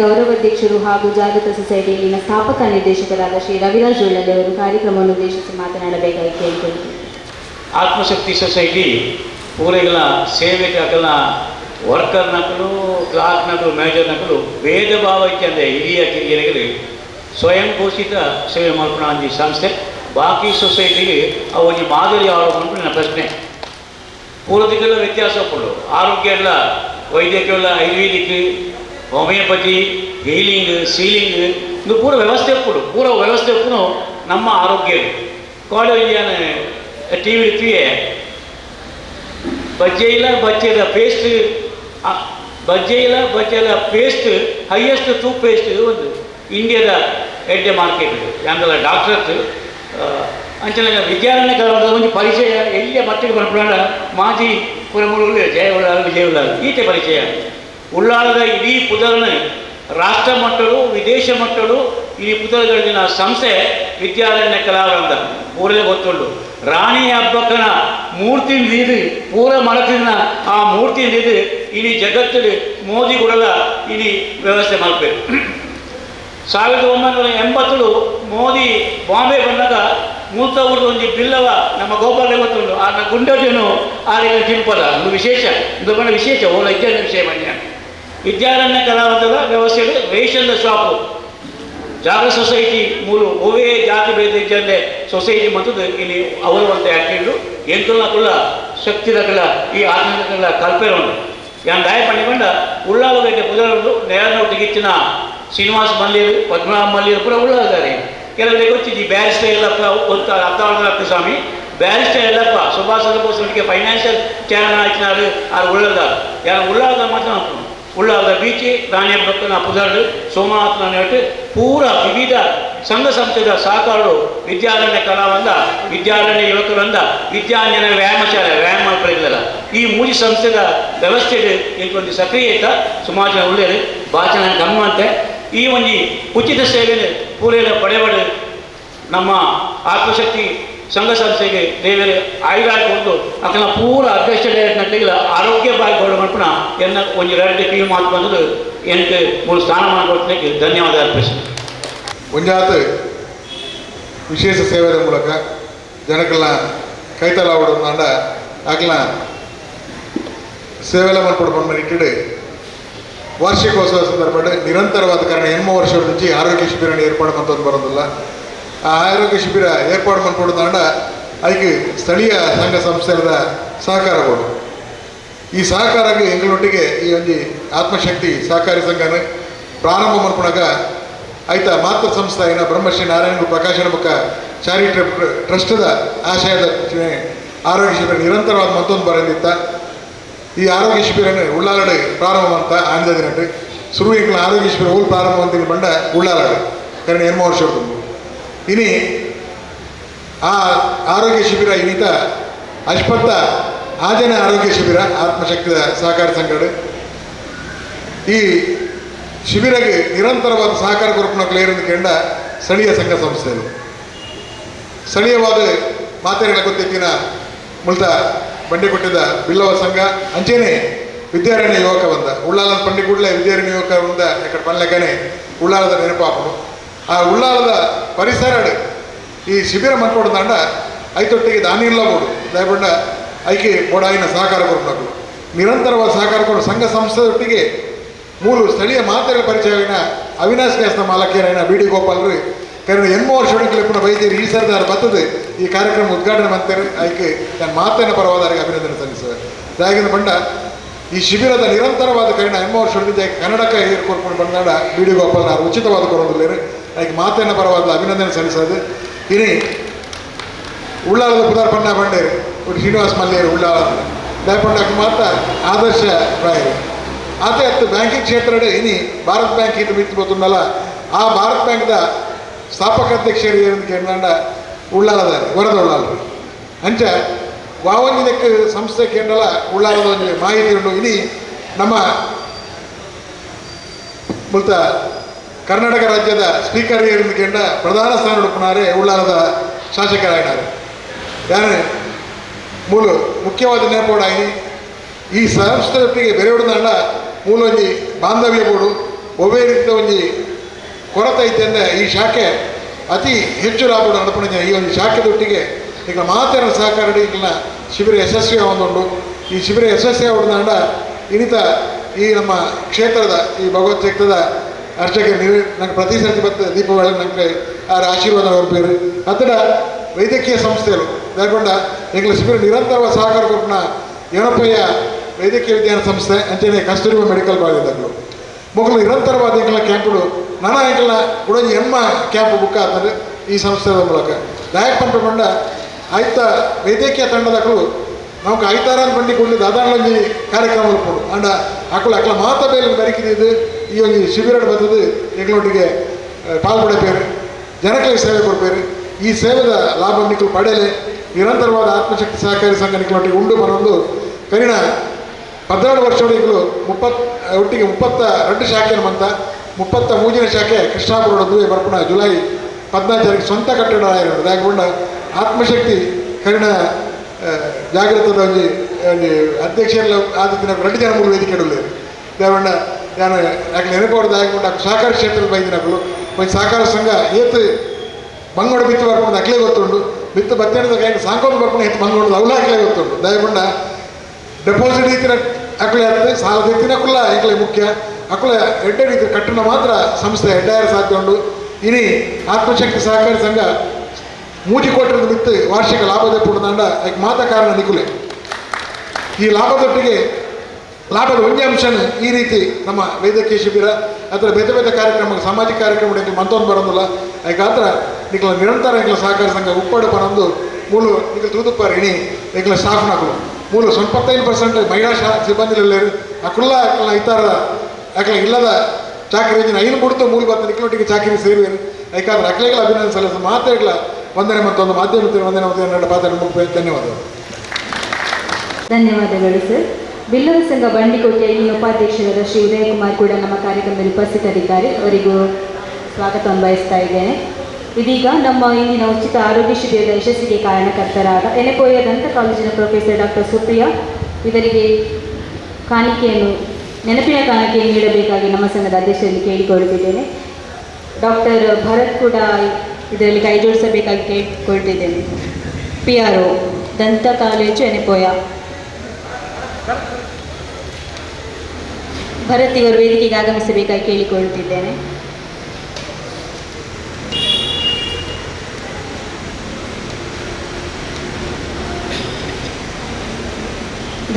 ಗೌರವಾಧ್ಯಕ್ಷರು ಹಾಗೂ ಜಾಗೃತ ಸೊಸೈಟಿಯಲ್ಲಿನ ಸ್ಥಾಪಕ ನಿರ್ದೇಶಕರಾದ ಶ್ರೀ ರವಿರಾಜ್ ಒಳ್ಳಲ್ಲಿ ಅವರು ಕಾರ್ಯಕ್ರಮವನ್ನು ಉದ್ದೇಶಿಸಿ ಮಾತನಾಡಬೇಕಾಗಿ ಕೇಳಿಕೊಳ್ಳುತ್ತೇನೆ ಆತ್ಮಶಕ್ತಿ ಸೊಸೈಟಿ ಪೂರೆಗಳ ಸೇವೆಗೆ ಅಕಲ್ನ ವರ್ಕರ್ ನಕಲು ಕ್ಲಾರ್ಕ್ ನಕಲು ಮೇಜರ್ ನಕಲು ಭೇದ ಭಾವ ಇತ್ಯಂದ್ರೆ ಹಿರಿಯ ಕಿರಿಯರಿಗೆ ಸ್ವಯಂ ಘೋಷಿತ ಸೇವೆ ಮಾಡ್ಕೊಂಡು ಅಂದಿ ಸಂಸ್ಥೆ. ಬಾಕಿ ಸೊಸೈಟಿಗೆ ಅವು ಒಂದು ಮಾದರಿ ಅಂತ ನನ್ನ ಪ್ರಶ್ನೆ. ಪೂರ್ವದಿಗೆಲ್ಲ ವ್ಯತ್ಯಾಸ ಕೊಡು ಆರೋಗ್ಯ ಎಲ್ಲ ವೈದ್ಯಕೀಯ ಆಯುರ್ವೇದಿಕ್, ಹೋಮಿಯೋಪತಿ ಹೀಲಿಂಗ್ ಸೀಲಿಂಗ್ ಇದು ಪೂರ ವ್ಯವಸ್ಥೆ ಕೊಡು ಪೂರ ವ್ಯವಸ್ಥೆ ಕೊಡು ನಮ್ಮ ಆರೋಗ್ಯ ಕಾಲೇಜ್ ಟಿ ವಿ ಇರ್ತೀವಿ ಬಜ್ಜೆ ಇಲ್ಲ ಬಜ್ಜೆದ ಪೇಸ್ಟ್ ಬಜ್ಜೆ ಇಲ್ಲ ಬಜ್ಜೆದ ಪೇಸ್ಟ್ ಹೈಯೆಸ್ಟ್ ಟೂತ್ ಪೇಸ್ಟ್ ಒಂದು ಇಂಡಿಯಾದ ಎಡ್ಡೆ ಮಾರ್ಕೆಟ್ ಯಾಕಂದ್ರೆ ಡಾಕ್ಟರ್ಸ್ ಅಂಚನ ವಿದ್ಯಾರಣ್ಯ ಕಾಲದ ಒಂದು ಪರಿಚಯ ಎಲ್ಲಿಯ ಮಟ್ಟಿಗೆ ಬರ್ಬಿಡೋಣ ಮಾಜಿ ಪುರಮೂರು ಜಯ ಉಳ್ಳಾಲ ವಿಜಯ ಪರಿಚಯ. ಉಳ್ಳಾಲದ ಇಡೀ ಪುದರನ ರಾಷ್ಟ್ರ ಮಟ್ಟಲು ವಿದೇಶ ಮಟ್ಟಳು ಈ ಪುದರಗಳಲ್ಲಿನ ಸಂಸ್ಥೆ ವಿದ್ಯಾರಣ್ಯ ಕಲಾವೃಂದ ಪೂರೇ ಗೊತ್ತುಂಡು ರಾಣಿ ಹಬ್ಬಕ್ಕನ ಮೂರ್ತಿ ನೀರು ಪೂರ ಮರತಿನ ಆ ಮೂರ್ತಿ ನೀರು ಇಡೀ ಜಗತ್ತಿನ ಮೋದಿ ಕೊಡಲ ಇಡೀ ವ್ಯವಸ್ಥೆ ಮಾಡಬೇಕು. ಸಾವಿರದ ಒಂಬೈನೂರ ಎಂಬತ್ತಲು ಮೋದಿ ಬಾಂಬೆ ಬಂದಾಗ ಮೂತ ಊರ್ದು ಒಂದು ಬಿಲ್ಲವ ನಮ್ಮ ಗೋಪಾಲ ಗೊತ್ತುಂಡು ಆ ಗುಂಡಜನು ಆರಿಗೆ ತಿರುಪದ, ಒಂದು ವಿಶೇಷ ಇದು ಬಣ್ಣ ವಿಶೇಷ ಓಲ ಇದ್ದ ವಿಷಯ ಮನ್ಯ ವಿದ್ಯಾರಣ್ಯ ಕಲಾವಂತದ ವ್ಯವಸ್ಥೆಗಳು ರೇಷನ್ ಶಾಪು. ಜಾಗ ಸೊಸೈಟಿ ಮೂಲು ಒವೇ ಜಾತಿ ಭೇದ ಇದ್ದಂತೆ ಸೊಸೈಟಿ ಮತ್ತು ಇಲ್ಲಿ ಅವರು ಅಂತ ಯಾಕಿಂಡು ಎಂತಲ್ಲ ಕುಲ್ಲ ಶಕ್ತಿದಕಲ ಈ ಆತ್ಮಗಳ ಕಲ್ಪನೆ ಉಂಟು ಯಾನ್ ದಾಯ ಪಂಡಿಕೊಂಡ ಉಳ್ಳಾಲಗಡ್ಡೆ ಪುದರೊಂದು ನೇರನೊಟ್ಟಿಗಿಚ್ಚಿನ ಶ್ರೀನಿವಾಸ ಮಲ್ಲಿಯರು ಪದ್ಮನಾಭ ಮಲ್ಲಿಯರು ಕೂಡ ಉಳ್ಳಾಗಿದ್ದಾರೆ ಕೆಲವರಿಗೆ ಗೊತ್ತಿದ್ದು ಈ ಬ್ಯಾರಿಸ್ಟರ್ ಎಲ್ಲಪ್ಪ ಗೊತ್ತ ಅರ್ಥ ಸ್ವಾಮಿ. ಬ್ಯಾರಿಸ್ಟರ್ ಎಲ್ಲಪ್ಪ ಸುಭಾಷ್ ಚಂದ್ರ ಬೋಸ್ ಅವರಿಗೆ ಫೈನಾನ್ಷಿಯಲ್ ಚೇರ್ಮನ್ ಆಯ್ತಿನಾರು ಅವ್ರು ಉಳ್ಳದ ಯಾರು ಉಳ್ಳಾದ ಮಾತ್ರ ಉಳ್ಳಾದ ಬೀಚಿ ರಾಣಿಯ ಬಕ್ಕನ ಪುದರ್ಡು ಸೋಮನಾಥನ ನೆಟ್ಟು ಪೂರ ವಿವಿಧ ಸಂಘ ಸಂಸ್ಥೆದ ಸಹಕಾರರು, ವಿದ್ಯಾರಣ್ಯ ಕಲಾವಂದ ವಿದ್ಯಾರಣ್ಯ ಯುವಕರಂದ ವಿದ್ಯಾಂಜನ ವ್ಯಾಯಾಮಶಾಲೆ, ವ್ಯಾಯಾಮ ಮಾಡ್ಕೊಳ್ಳಿಲ್ಲ ಈ ಮೂರು ಸಂಸ್ಥೆದ ವ್ಯವಸ್ಥೆಗೆ ಒಂದು ಸಕ್ರಿಯತ ಸುಮಾರು ಜನ ಉಳ್ಳೇರು. ಭಾಳ ಗಮ್ಮ ಗಮನಂತೆ ಈ ಒಂಜಿ ಉಚಿತ ಸೇವೆಲೆ ಪೂರೈಲ ಪಡೆಯಬಡು ನಮ್ಮ ಆತ್ಮಶಕ್ತಿ ಸಂಘ ಸಂಸ್ಥೆಗೆ ದೇವರೇ ಆಯ್ದಾಕೊಂಡು ಅದನ್ನ ಪೂರ ಅಧ್ಯಕ್ಷ ನಟ್ಟಿಗೆ ಆರೋಗ್ಯ ಬಾಯಿ ಕೊಡಮಟ್ಟ ಎನ್ನ ಒಂದು ಎರಡು ಟೀಮ್ ಮಾತು ಬಂದು ಎಂಟು ಮೂರು ಸ್ಥಾನಮಾನ ಕೊಟ್ಟಕ್ಕೆ ಧನ್ಯವಾದ ಅರ್ಪಿಸಿ ಒಂಜಾತು ವಿಶೇಷ ಸೇವೆಯ ಮೂಲಕ ಜನಕ್ಕೆಲ್ಲ ಕೈತಲ ಆವಡ ಆಗಲ ಸೇವೆಲ್ಲ ಮಾಡ್ಕೊಡ್ಬಂದು ಇಟ್ಟಿಡು ವಾರ್ಷಿಕೋತ್ಸವ ಸಂದರ್ಭ ನಿರಂತರವಾದ ಕಾರಣ ಎಮ್ಮ ವರ್ಷದ నుంచి ಆರೋಗ್ಯ ಶಿಬಿರ ಏರ್ಪಾಡು ಮಂತದ್ದು ಬರೋದಿಲ್ಲ. ಆ ಆರೋಗ್ಯ ಶಿಬಿರ ಏರ್ಪಾಡು ಮಾಡ್ಕೊಡೋದು ತಂಡ ಅದಕ್ಕೆ ಸ್ಥಳೀಯ ಸಂಘ ಸಂಸ್ಥೆಗಳ ಸಹಕಾರಗಳು ಈ ಸಹಕಾರಕ್ಕೆ ಎಂಗಳೊಟ್ಟಿಗೆ ಈ ಒಂದು ಆತ್ಮಶಕ್ತಿ ಸಹಕಾರಿ ಸಂಘನ ಪ್ರಾರಂಭ ಮಾಡ್ಕೊಂಡಾಗ ಆಯ್ತಾ, ಮಾತೃ ಸಂಸ್ಥೆಯಿನ ಬ್ರಹ್ಮಶ್ರೀ ನಾರಾಯಣ ಪ್ರಕಾಶನ ಮುಖ ಚಾರಿಟಿ ಟ್ರಸ್ಟದ ಆಶಯದ ಆರೋಗ್ಯ ಶಿಬಿರ ನಿರಂತರವಾದ ಮತ್ತೊಂದು ಬರಂದಿತ್ತ ಈ ಆರೋಗ್ಯ ಶಿಬಿರ ಉಳ್ಳಾಲಡೆ ಪ್ರಾರಂಭವಂತ ಅಂತ ಆಂದ ದಿನಟ್ಟು ಸುರುವಿಗಳ ಆರೋಗ್ಯ ಶಿಬಿರ ಊರು ಪ್ರಾರಂಭ ಅಂತ ಬಂಡ ಉಳ್ಳಾಲಡೆ ಕಾರಣ ಎನ್ಮ ವರ್ಷ ಇನಿ ಆ ಆರೋಗ್ಯ ಶಿಬಿರ ಇನ್ನಿತ ಅಶ್ಪತ್ತ ಆಜನ ಆರೋಗ್ಯ ಶಿಬಿರ ಆತ್ಮಶಕ್ತಿ ಸಹಕಾರ ಸಂಘಡು ಈ ಶಿಬಿರಗೆ ನಿರಂತರವಾದ ಸಹಕಾರ ಕೊರಪಣ ಕ್ಲಿಯರ್ ಕೆಂಡ ಸ್ಥಳೀಯ ಸಂಘ ಸಂಸ್ಥೆಗಳು. ಸ್ಥಳೀಯವಾದ ಮಾತೆಗಳ ಗೊತ್ತಿತ್ತಿನ ಮುಳ್ತ ಬಂಡೆಗುಡ್ಡದ ಬಿಲ್ಲವ ಸಂಘ ಅಂಚೆನೆ ವಿದ್ಯಾರಣ್ಯ ಯುವಕ ಬಂದ. ಉಳ್ಳಾಲದ ಪಂಡಿಗುಡ್ಲ ವಿದ್ಯಾರಣ್ಯ ಯುವಕ ಬಂದ ಯಾಕಡೆ ಪನ್ಲೆಕ್ಕನೆ ಉಳ್ಳಾಲದ ನೆನಪಾಪಡು ಆ ಉಳ್ಳಾಲದ ಪರಿಸರ ಈ ಶಿಬಿರ ಮನ್ಕೊಡ್ದಂಡ ಐತೊಟ್ಟಿಗೆ ದಾನಿಲ್ಲ ಬೋಡು ದಯಪಂಡ ಐಕೆ ಬೋಡಾಯಿನ ಸಹಕಾರ ಕೊರಬೇಕು ನಿರಂತರವಾದ ಸಹಕಾರ ಕೊಡು. ಸಂಘ ಸಂಸ್ಥೆಯೊಟ್ಟಿಗೆ ಮೂರು ಸ್ಥಳೀಯ ಮಾತೆಗಳ ಪರಿಚಯವಿನ ಅವಿನಾಶ್ ಕೇಸ್ನ ಮಾಲಕೇರೈನ ಬಿ ಡಿ ಕಾರಣ ಎನ್ಮೋ ವರ್ಷ ಪುನಃ ವೈದ್ಯರು ಈ ಸರ್ದಾರ ಬತ್ತದೆ. ಈ ಕಾರ್ಯಕ್ರಮ ಉದ್ಘಾಟನೆ ಮಾಡ್ತಾರೆ ಆಯ್ಕೆ ನಾನು ಮಾತನ್ನ ಪರವಾದರಿಗೆ ಅಭಿನಂದನೆ ಸಲ್ಲಿಸುವೆ. ದಾಗಿನ ಬಂಡ. ಈ ಶಿಬಿರದ ನಿರಂತರವಾದ ಕಾರಣ ಎನ್ಮೋ ವರ್ಷ ಕನ್ನಡಕ್ಕೆ ಏರ್ಕೊಡ್ಕೊಂಡು ಬಂದಾಡ ಬಿ ಡಿ ಗೋಪಾಲ್ ಉಚಿತವಾದ ಕೊರೋದಿಲ್ಲ ಅದಕ್ಕೆ ಮಾತನ್ನ ಪರವಾದ ಅಭಿನಂದನೆ ಸಲ್ಲಿಸೋದು ಇನಿ ಉಳ್ಳಾಳದ ಪುದಾರ್ ಪಣ್ಣ ಬಂಡೇರು ಒಂದು ಶ್ರೀನಿವಾಸ ಮಲ್ಲೇರು ಉಳ್ಳಾಳದ. ದಯಪಂಡಕ್ಕೆ ಮಾತ್ರ ಆದರ್ಶ ಪ್ರಾಯರು. ಆತ ಬ್ಯಾಂಕಿಂಗ್ ಕ್ಷೇತ್ರ ಇನಿ ಭಾರತ್ ಬ್ಯಾಂಕ್ ಇದು ಬಿತ್ತು ಆ ಭಾರತ್ ಬ್ಯಾಂಕ್ದ ಸ್ಥಾಪಕ ಅಧ್ಯಕ್ಷರು ಕೇಂದ್ರ ಉಳ್ಳಾಲದ ವರದ ಉಳ್ಳಾಲ ಅಂಚ ವಾವೊಂದಿನಕ್ಕೆ ಸಂಸ್ಥೆ ಕೇಂದ್ರ ಉಳ್ಳಾಲದ ಮಾಹಿತಿ ಉಂಟು ಇನಿ ನಮ್ಮ ಮುಲ್ತ ಕರ್ನಾಟಕ ರಾಜ್ಯದ ಸ್ಪೀಕರ್ ಕೇಂದ್ರ ಪ್ರಧಾನ ಸ್ಥಾನ ಉಡುಪುನಾರೆ ಉಳ್ಳಾಲದ ಶಾಸಕರಾಗಿದ್ದಾರೆ. ಯಾರು? ಮೂಲ ಮುಖ್ಯವಾದ ನೆನಪೋಡಾಗಿ ಈ ಸಂಸ್ಥೆಯೊಟ್ಟಿಗೆ ಬೆರೆಯುವುದಂಡ ಮೂಲ ಒಂಜಿ ಬಾಂಧವ್ಯ ಬೋಡು ಒಬ್ಬೇ ರೀತಿಯ ಒಂಜಿ ಕೊರತೆ ಐತೆ ಅಂದರೆ ಈ ಶಾಖೆ ಅತಿ ಹೆಚ್ಚು ಲಾಭ ನಡಪಣ ಈ ಒಂದು ಶಾಖೆದೊಟ್ಟಿಗೆ ಈಗ ಮಾತಿನ ಸಹಕಾರ ಈಗಿನ ಶಿಬಿರ ಯಶಸ್ವಿ ಆಗೊಂಡು. ಈ ಶಿಬಿರ ಯಶಸ್ವಿ ಆಗೋದಂಡ ಇನ್ನಿತ ಈ ನಮ್ಮ ಕ್ಷೇತ್ರದ, ಈ ಭಗವತ್ ಕ್ಷೇತ್ರದ ಅರ್ಚಕ ನೀವು ನಂಗೆ ಪ್ರತಿ ಸರ್ತಿ ಬರ್ತದೆ ದೀಪಾವಳಿ ನಂಗೆ ಆ ಆಶೀರ್ವಾದ ಹೊರಬೇರು ಅತ್ತಡ ವೈದ್ಯಕೀಯ ಸಂಸ್ಥೆಗಳು ದಾಯಕೊಂಡ ಎಂಗ್ಲ ಶಿಬಿರ ನಿರಂತರವಾದ ಸಹಕಾರ ಕೊಟ್ಟನ ಏನಪ್ಪಯ್ಯ ವೈದ್ಯಕೀಯ ವಿಜ್ಞಾನ ಸಂಸ್ಥೆ ಅಂಚನೆ ಕಸ್ತೂರಿ ಮೆಡಿಕಲ್ ಕಾಲೇಜ್ ಮೊದಲು ನಿರಂತರವಾದ ಎಂಕಲ ಕ್ಯಾಂಪ್ಗಳು ನಾನಾ ಕೂಡ ಎಮ್ಮ ಕ್ಯಾಂಪ್ ಬುಕ್ ಆಗ್ತದೆ ಈ ಸಂಸ್ಥೆಗಳ ಮೂಲಕ. ದಾಯಕ ಪಂಪ ಬಂಡ ಆಯ್ತ ವೈದ್ಯಕೀಯ ತಂಡದಕ್ಕಳು ನಾವು ಆಯ್ತಾರ ಬಂಡಿ ಕೊಡಲಿ ದಾದಾಂಡ್ಲೊಂಜಿ ಕಾರ್ಯಕ್ರಮ ಕೊಡು. ಅಂಡ ಅಕ್ಕಳು ಅಕ್ಕಳ ಮಾತ ಬೇಲೆ ಬರಿಕಿದ್ದು ಈ ಒಂದು ಶಿಬಿರ ಬಂದದ್ದು ಎಂಗಳೊಟ್ಟಿಗೆ ಪಾಲ್ಗೊಳ್ಳಬೇರು ಜನಕ್ಕೆ ಸೇವೆ ಕೊಡ್ಬೇರು ಈ ಸೇವೆದ ಲಾಭ ನಿಕ್ಕಲು ಪಡೆಯಲೆ ನಿರಂತರವಾದ ಆತ್ಮಶಕ್ತಿ ಸಹಕಾರಿ ಸಂಘ ನಿಕ್ಕಲೊಟ್ಟಿಗೆ ಉಂಡು ಬರೋದು ಕರಿಣ ಹದಿನೇಳು ವರ್ಷಗಳು ಮುಪ್ಪತ್ತು ಒಟ್ಟಿಗೆ ಮುಪ್ಪತ್ತ ರೆಂಡು ಶಾಖೆ ಮಂತ ಮುಪ್ಪತ್ತ ಮೂಜಿನ ಶಾಖೆ ಕೃಷ್ಣಾಪುರದ ದುವೆ ಬರ್ಪುಣ ಜುಲೈ ತಾರೀಕು ಸ್ವಂತ ಕಟ್ಟಡ ಆಗಿರೋದು. ದಾಯಕೊಂಡ ಆತ್ಮಶಕ್ತಿ ಕರ್ಣ ಜಾಗೃತ ಒಂಜಿ ಒಂಜಿ ಆದ ಆದಿತ್ಯನ ಎರಡು ಜನ ಮೂರು ವೇದಿಕೆ ಇಡಲಿ ದೇವಣ್ಣ ನಾನು ಯಾಕೆ ನೆನಪು ದಾಯಕೊಂಡ ಸಹಕಾರ ಕ್ಷೇತ್ರದ ಬೈದಿನಗಳು ಒಂದು ಸಹಕಾರ ಸಂಘ ಏತು ಬಂಗೋಡ ಬಿತ್ತು ಬರ್ಕೊಂಡು ಅಕ್ಲೇ ಗೊತ್ತುಂಡು ಬಿತ್ತು ಬತ್ತೇನದ ಕೈ ಸಾಂಕೋದು ಬರ್ಕೊಂಡು ಎತ್ತು ಬಂಗೋಡ ಅವಲ ಅಕ್ಲೇ ಗೊತ್ತುಂಡು ದಯಗೊಂಡ ಡೆಪಾಸಿಟ್ ಇತ್ತಿನ ಅಕ್ಲೆ ಆಗ್ತದೆ, ಸಾಲದ ಇತ್ತಿನ ಕುಲ್ಲ ಅಕ್ಲೇ ಮುಖ್ಯ. ರೀತಿ ಕಟ್ಟಣ ಮಾತ್ರ ಸಂಸ್ಥೆ ಎಡ್ಡಾಯರ ಸಾಧ್ಯ ಉಂಡು ಇನಿ ಆತ್ಮಶಕ್ತಿ ಸಹಕಾರಿ ಸಂಘ ಮೂಜಿ ಕೋಟಿರದ ಬಿತ್ತು ವಾರ್ಷಿಕ ಲಾಭದ ಪೂರ್ಣದಂಡ ಅದಕ್ಕೆ ಮಾತ ಕಾರಣ ನಿಕುಲೆ ಈ ಲಾಭದೊಟ್ಟಿಗೆ ಲಾಭದ ಒಂದೇ ಅಂಶನ ಈ ರೀತಿ ನಮ್ಮ ವೈದ್ಯಕೀಯ ಶಿಬಿರ ಅಥವಾ ಬೇತೆ ಬೇತ ಕಾರ್ಯಕ್ರಮ, ಸಾಮಾಜಿಕ ಕಾರ್ಯಕ್ರಮ ಮಂತೊಂದು ಬರೋದಿಲ್ಲ ಅದಕ್ಕೆ ನಿಕ್ಲ ನಿರಂತರ ನಿಕ್ಲ ಸಹಕಾರ ಸಂಘ ಉಪ್ಪಡು ಬರೋದು ಮೂಲ ನಿಕ್ಲ ತೂದುಪ್ಪಾರ ಇಣಿ ನಿಕ್ಲ. ಸ್ಟಾಫ್ನ ಮೂಲ ಸೊಂಪತ್ತೈದು ಪರ್ಸೆಂಟ್ ಮಹಿಳಾ ಶಾ ಸಿಬ್ಬಂದಿಲೆಲ್ಲೇರು ಅಕುಲ್ಲ ಇತರ ಅಕ್ಲ ಇಲ್ಲದ ಚಾಕರಿ ಇಂಜಿನ ಐನು ಬಿಡ್ತು ಮೂಲ ಬತ್ತ ಕಿಲೋಟಿಗೆ ಚಾಕರಿ ಸೇರುವೇನು. ಯಾಕಂದ್ರೆ ಅಕ್ಲೆಗಳ ಅಭಿನಂದನೆ ಸಲ್ಲಿಸ ಮಾತಾಡಲ ವಂದನೆ ಮತ್ತೊಂದು ಮಾಧ್ಯಮ ವಂದನೆ ಮತ್ತು ಎರಡು ಪಾತ್ರ ಧನ್ಯವಾದಗಳು. ಧನ್ಯವಾದಗಳು ಸರ್. ಬಿಲ್ಲವ ಸಂಘ ಬಂಡಿಕೋಟೆಯ ಈ ಉಪಾಧ್ಯಕ್ಷರಾದ ಶ್ರೀ ಉದಯಕುಮಾರ್ ಕೂಡ ನಮ್ಮ ಕಾರ್ಯಕ್ರಮದಲ್ಲಿ ಉಪಸ್ಥಿತರಿದ್ದಾರೆ. ಅವರಿಗೂ ಸ್ವಾಗತವನ್ನು ಬಯಸ್ತಾ ಇದ್ದೇನೆ. ಇದೀಗ ನಮ್ಮ ಇಂದಿನ ಉಚಿತ ಆರೋಗ್ಯ ಶಿಬಿರದ ಯಶಸ್ಸಿಗೆ ಕಾರಣಕರ್ತರಾದ ಎನೆಪೋಯ ದಂತ ಕಾಲೇಜಿನ ಪ್ರೊಫೆಸರ್ ಡಾಕ್ಟರ್ ಸುಪ್ರಿಯಾ. ಇವರಿಗೆ ಕಾಣಿಕೆಯನ್ನು ನೆನಪಿನ ಕಾಣಿಕೆ ನೀಡಬೇಕಾಗಿ ನಮ್ಮ ಸಂಘದ ಅಧ್ಯಕ್ಷರಲ್ಲಿ ಕೇಳಿಕೊಳ್ಳುತ್ತಿದ್ದೇನೆ ಡಾಕ್ಟರ್ ಭರತ್ ಕೂಡ ಇದರಲ್ಲಿ ಕೈ ಜೋಡಿಸಬೇಕಾಗಿ ಕೇಳಿಕೊಳ್ತಿದ್ದೇನೆ. ಪಿ ಆರ್ ಒ ದಂತ ಕಾಲೇಜು ಎನೆಪೋಯ. ಭರತ್ ಇವರು ವೇದಿಕೆಗೆ ಆಗಮಿಸಬೇಕಾಗಿ ಕೇಳಿಕೊಳ್ಳುತ್ತಿದ್ದೇನೆ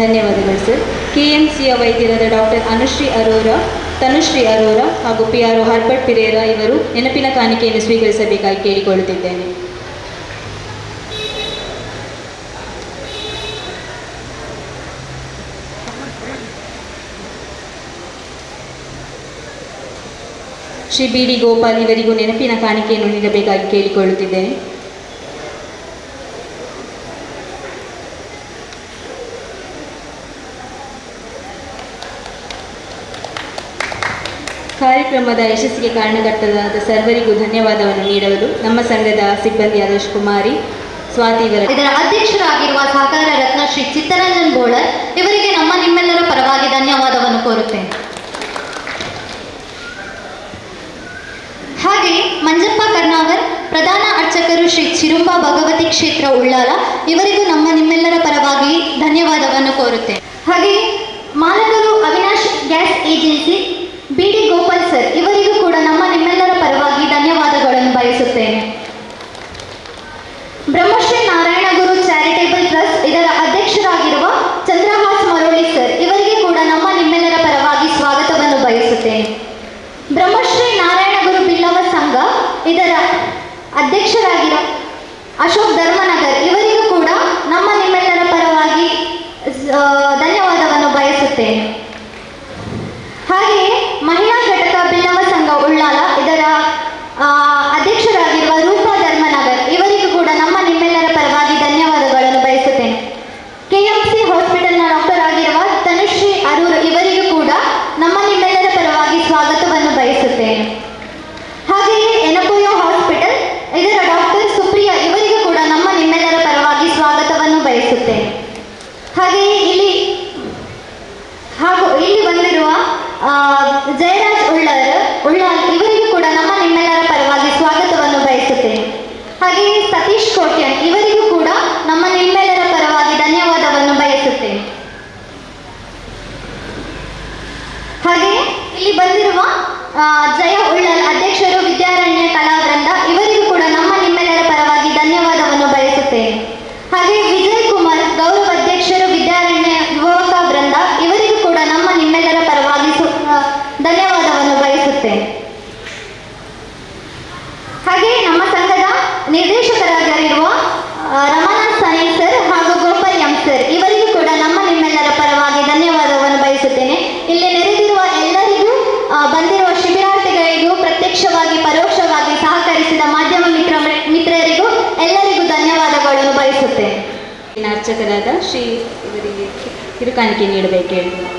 ಧನ್ಯವಾದಗಳು ಸರ್ ಕೆಎಂಸಿಯ ವೈದ್ಯರಾದ ಡಾಕ್ಟರ್ ಅನುಶ್ರೀ ಅರೋರಾ, ತನುಶ್ರೀ ಅರೋರಾ ಹಾಗೂ ಪಿ ಆರ್ ಹರ್ಬರ್ಟ್ ಪಿರೇರಾ ಇವರು ನೆನಪಿನ ಕಾಣಿಕೆಯನ್ನು ಸ್ವೀಕರಿಸಬೇಕಾಗಿ ಕೇಳಿಕೊಳ್ಳುತ್ತಿದ್ದೇನೆ. ಶ್ರೀ ಬಿ ಡಿ ಗೋಪಾಲ್ ಇವರಿಗೂ ನೆನಪಿನ ಕಾಣಿಕೆಯನ್ನು ನೀಡಬೇಕಾಗಿ ಕೇಳಿಕೊಳ್ಳುತ್ತಿದ್ದೇನೆ. ಕಾರ್ಯಕ್ರಮದ ಯಶಸ್ಸಿಗೆ ಕಾರಣಕರ್ತರಾದ ಸರ್ವರಿಗೂ ಧನ್ಯವಾದವನ್ನು ನೀಡಲು ನಮ್ಮ ಸಂಘದ ಸಿಬ್ಬಂದಿ ಸಿಬ್ಬಂದಿಯಾದ ಕುಮಾರಿ, ಸ್ವಾತಿ ಇದರ ಅಧ್ಯಕ್ಷರಾಗಿರುವ ಸಹಕಾರ ರತ್ನ ಶ್ರೀ ಚಿತ್ತರಂಜನ್ ಬೋಳರ್ ಇವರಿಗೆ ನಮ್ಮ ನಿಮ್ಮೆಲ್ಲರ ಪರವಾಗಿ ಧನ್ಯವಾದವನ್ನು ಕೋರುತ್ತೇನೆ. ಹಾಗೆ ಮಂಜಪ್ಪ ಕರ್ನಾವರ್ ಪ್ರಧಾನ ಅರ್ಚಕರು ಶ್ರೀ ಚಿರುಂಬ ಭಗವತಿ ಕ್ಷೇತ್ರ ಉಳ್ಳಾಲ ಇವರಿಗೂ ನಮ್ಮ ನಿಮ್ಮೆಲ್ಲರ ಪರವಾಗಿ ಧನ್ಯವಾದವನ್ನು ಕೋರುತ್ತೇನೆ. ಹಾಗೆ ಮಾಲಕರು Avinash gas agency B D Gopal sir, ಇವರಿಗೂ ಕೂಡ ನಮ್ಮ ನಿಮ್ಮೆಲ್ಲರ ಪರವಾಗಿ ಧನ್ಯವಾದಗಳನ್ನು ಬಯಸುತ್ತೇನೆ. ಬ್ರಹ್ಮಶ್ರೀ ನಾರಾಯಣ ಗುರು ಚಾರಿಟೇಬಲ್ ಟ್ರಸ್ಟ್ ಇದರ ಅಧ್ಯಕ್ಷರಾಗಿರುವ ಚಂದ್ರಹಾಸ್ ಮರೋಳಿ ಸರ್, ಇವರಿಗೆ ಕೂಡ ನಮ್ಮ ನಿಮ್ಮೆಲ್ಲರ ಪರವಾಗಿ ಸ್ವಾಗತವನ್ನು ಬಯಸುತ್ತೇನೆ. ಬ್ರಹ್ಮಶ್ರೀ ನಾರಾಯಣ ಗುರು ಬಿಲ್ಲವ ಸಂಘ ಇದರ ಅಧ್ಯಕ್ಷರಾಗಿರೋ ಅಶೋಕ್ ಧರ್ಮನಗರ್, ಇವರಿಗೂ ಕೂಡ ನಮ್ಮ ನಿಮ್ಮೆಲ್ಲರ ಪರವಾಗಿ ಧನ್ಯವಾದವನ್ನು ಬಯಸುತ್ತೇನೆ ಹಾಗೆಯೇ ಮಹಿಳಾ ಘಟಕ ಬಿಲ್ಲವ ಸಂಘ ಉಳ್ಳಾಲ ಇದರ ಆ, ಅಧ್ಯಕ್ಷರಾಗಿರುವ ರೂಪಾ ಧರ್ಮನಗರ್ ಇವರಿಗೂ ಕೂಡ ನಮ್ಮ ನಿಮ್ಮೆಲ್ಲರ ಪರವಾಗಿ ಧನ್ಯವಾದಗಳನ್ನು ಬಯಸುತ್ತೇನೆ ಕೆಎಂಸಿ ಹಾಸ್ಪಿಟಲ್ನ ಡಾಕ್ಟರ್ ಆಗಿರುವ ತನುಶ್ರೀ ಅರೂರ್ ಇವರಿಗೂ ಕೂಡ ನಮ್ಮ ನಿಮ್ಮೆಲ್ಲರ ಪರವಾಗಿ ಸ್ವಾಗತವನ್ನು ಬಯಸುತ್ತೇನೆ ಹಾಗೆಯೇ ಎನಪೋಯೋ ಹಾಸ್ಪಿಟಲ್ ಇದರ ಡಾಕ್ಟರ್ ಸುಪ್ರಿಯಾ ಇವರಿಗೂ ಕೂಡ ನಮ್ಮ ನಿಮ್ಮೆಲ್ಲರ ಪರವಾಗಿ ಸ್ವಾಗತವನ್ನು ಬಯಸುತ್ತೇನೆ ಹಾಗೆಯೇ ಇಲ್ಲಿ ಹಾಗೂ ಇಲ್ಲಿ ಬಂದಿರುವ ಆ, ಜಯರಾಜ್ ಉಳ್ಳರ್ ಉಳ್ಳಾಲ್ ಇವರಿಗೂ ಕೂಡ ನಮ್ಮ ನಿಮ್ಮೆಲ್ಲರ ಪರವಾಗಿ ಸ್ವಾಗತವನ್ನು ಬಯಸುತ್ತೇನೆ ಹಾಗೆಯೇ ಸತೀಶ್ ಕೋಟ್ಯನ್ ಇವರಿಗೂ ಕೂಡ ನಮ್ಮ ನಿಮ್ಮೆಲ್ಲರ ಪರವಾಗಿ ಧನ್ಯವಾದವನ್ನು ಬಯಸುತ್ತೇನೆ ಹಾಗೆಯೇ ಇಲ್ಲಿ ಬಂದಿರುವ ಆ, ಜಯ ಉಳ್ಳಲ್ ಅಧ್ಯಕ್ಷರು ವಿದ್ಯಾರಣ್ಯ ಕಲಾವೃಂದ ಇವರಿಗೂ ಕೂಡ ನಮ್ಮ ನಿಮ್ಮೆಲ್ಲರ ಪರವಾಗಿ ಧನ್ಯವಾದವನ್ನು ಬಯಸುತ್ತೇನೆ ಹಾಗೆಯೇ ವಿಜಯ್ ಕುಮಾರ್ ಗೌರವ ಅಧ್ಯಕ್ಷರು ವಿದ್ಯಾರಣ್ಯ ಯುವಕ ವೃಂದ ಇವರಿಗೂ ಕೂಡ ನಮ್ಮ ನಿಮ್ಮೆಲ್ಲರ ಪರವಾಗಿ ಸು- ಆ, ಧನ್ಯವಾದವನ್ನು ಬಯಸುತ್ತೇನೆ ಹಾಗೆಯೇ ನಮ್ಮ ಸಂಘದ ನಿರ್ದೇಶಕರಾಗಿರುವ ಆ, ರಮನಾಥ್ ಸನೀಲ್ ಸರ್ ಹಾಗೂ ಗೋಪಾಲ್ ಎಂ ಸರ್ ಇವರಿಗೂ ಕೂಡ ನಮ್ಮ ನಿಮ್ಮೆಲ್ಲರ ಪರವಾಗಿ ಧನ್ಯವಾದವನ್ನು ಬಯಸುತ್ತೇನೆ ಇಲ್ಲಿ ನೆರೆದಿರುವ ಎಲ್ಲರಿಗೂ ಆ, ಬಂದಿರುವ ಶಿಬಿರಾರ್ಥಿಗಳಿಗೂ ಪ್ರತ್ಯಕ್ಷವಾಗಿ ಪರೋಕ್ಷವಾಗಿ ಸಹಕರಿಸಿದ ಮಾಧ್ಯಮ ಮಿತ್ರ ಮಿತ್ರರಿಗೂ ಎಲ್ಲರಿಗೂ ಧನ್ಯವಾದಗಳನ್ನು ಬಯಸುತ್ತೇನೆ ಇನ್ನು ಅರ್ಚಕರಾದ ಶ್ರೀ ಇವರಿಗೆ ಕಿರುಕಾಣಿಕೆ ನೀಡಬೇಕು ಹೇಳ್ತೀನಿ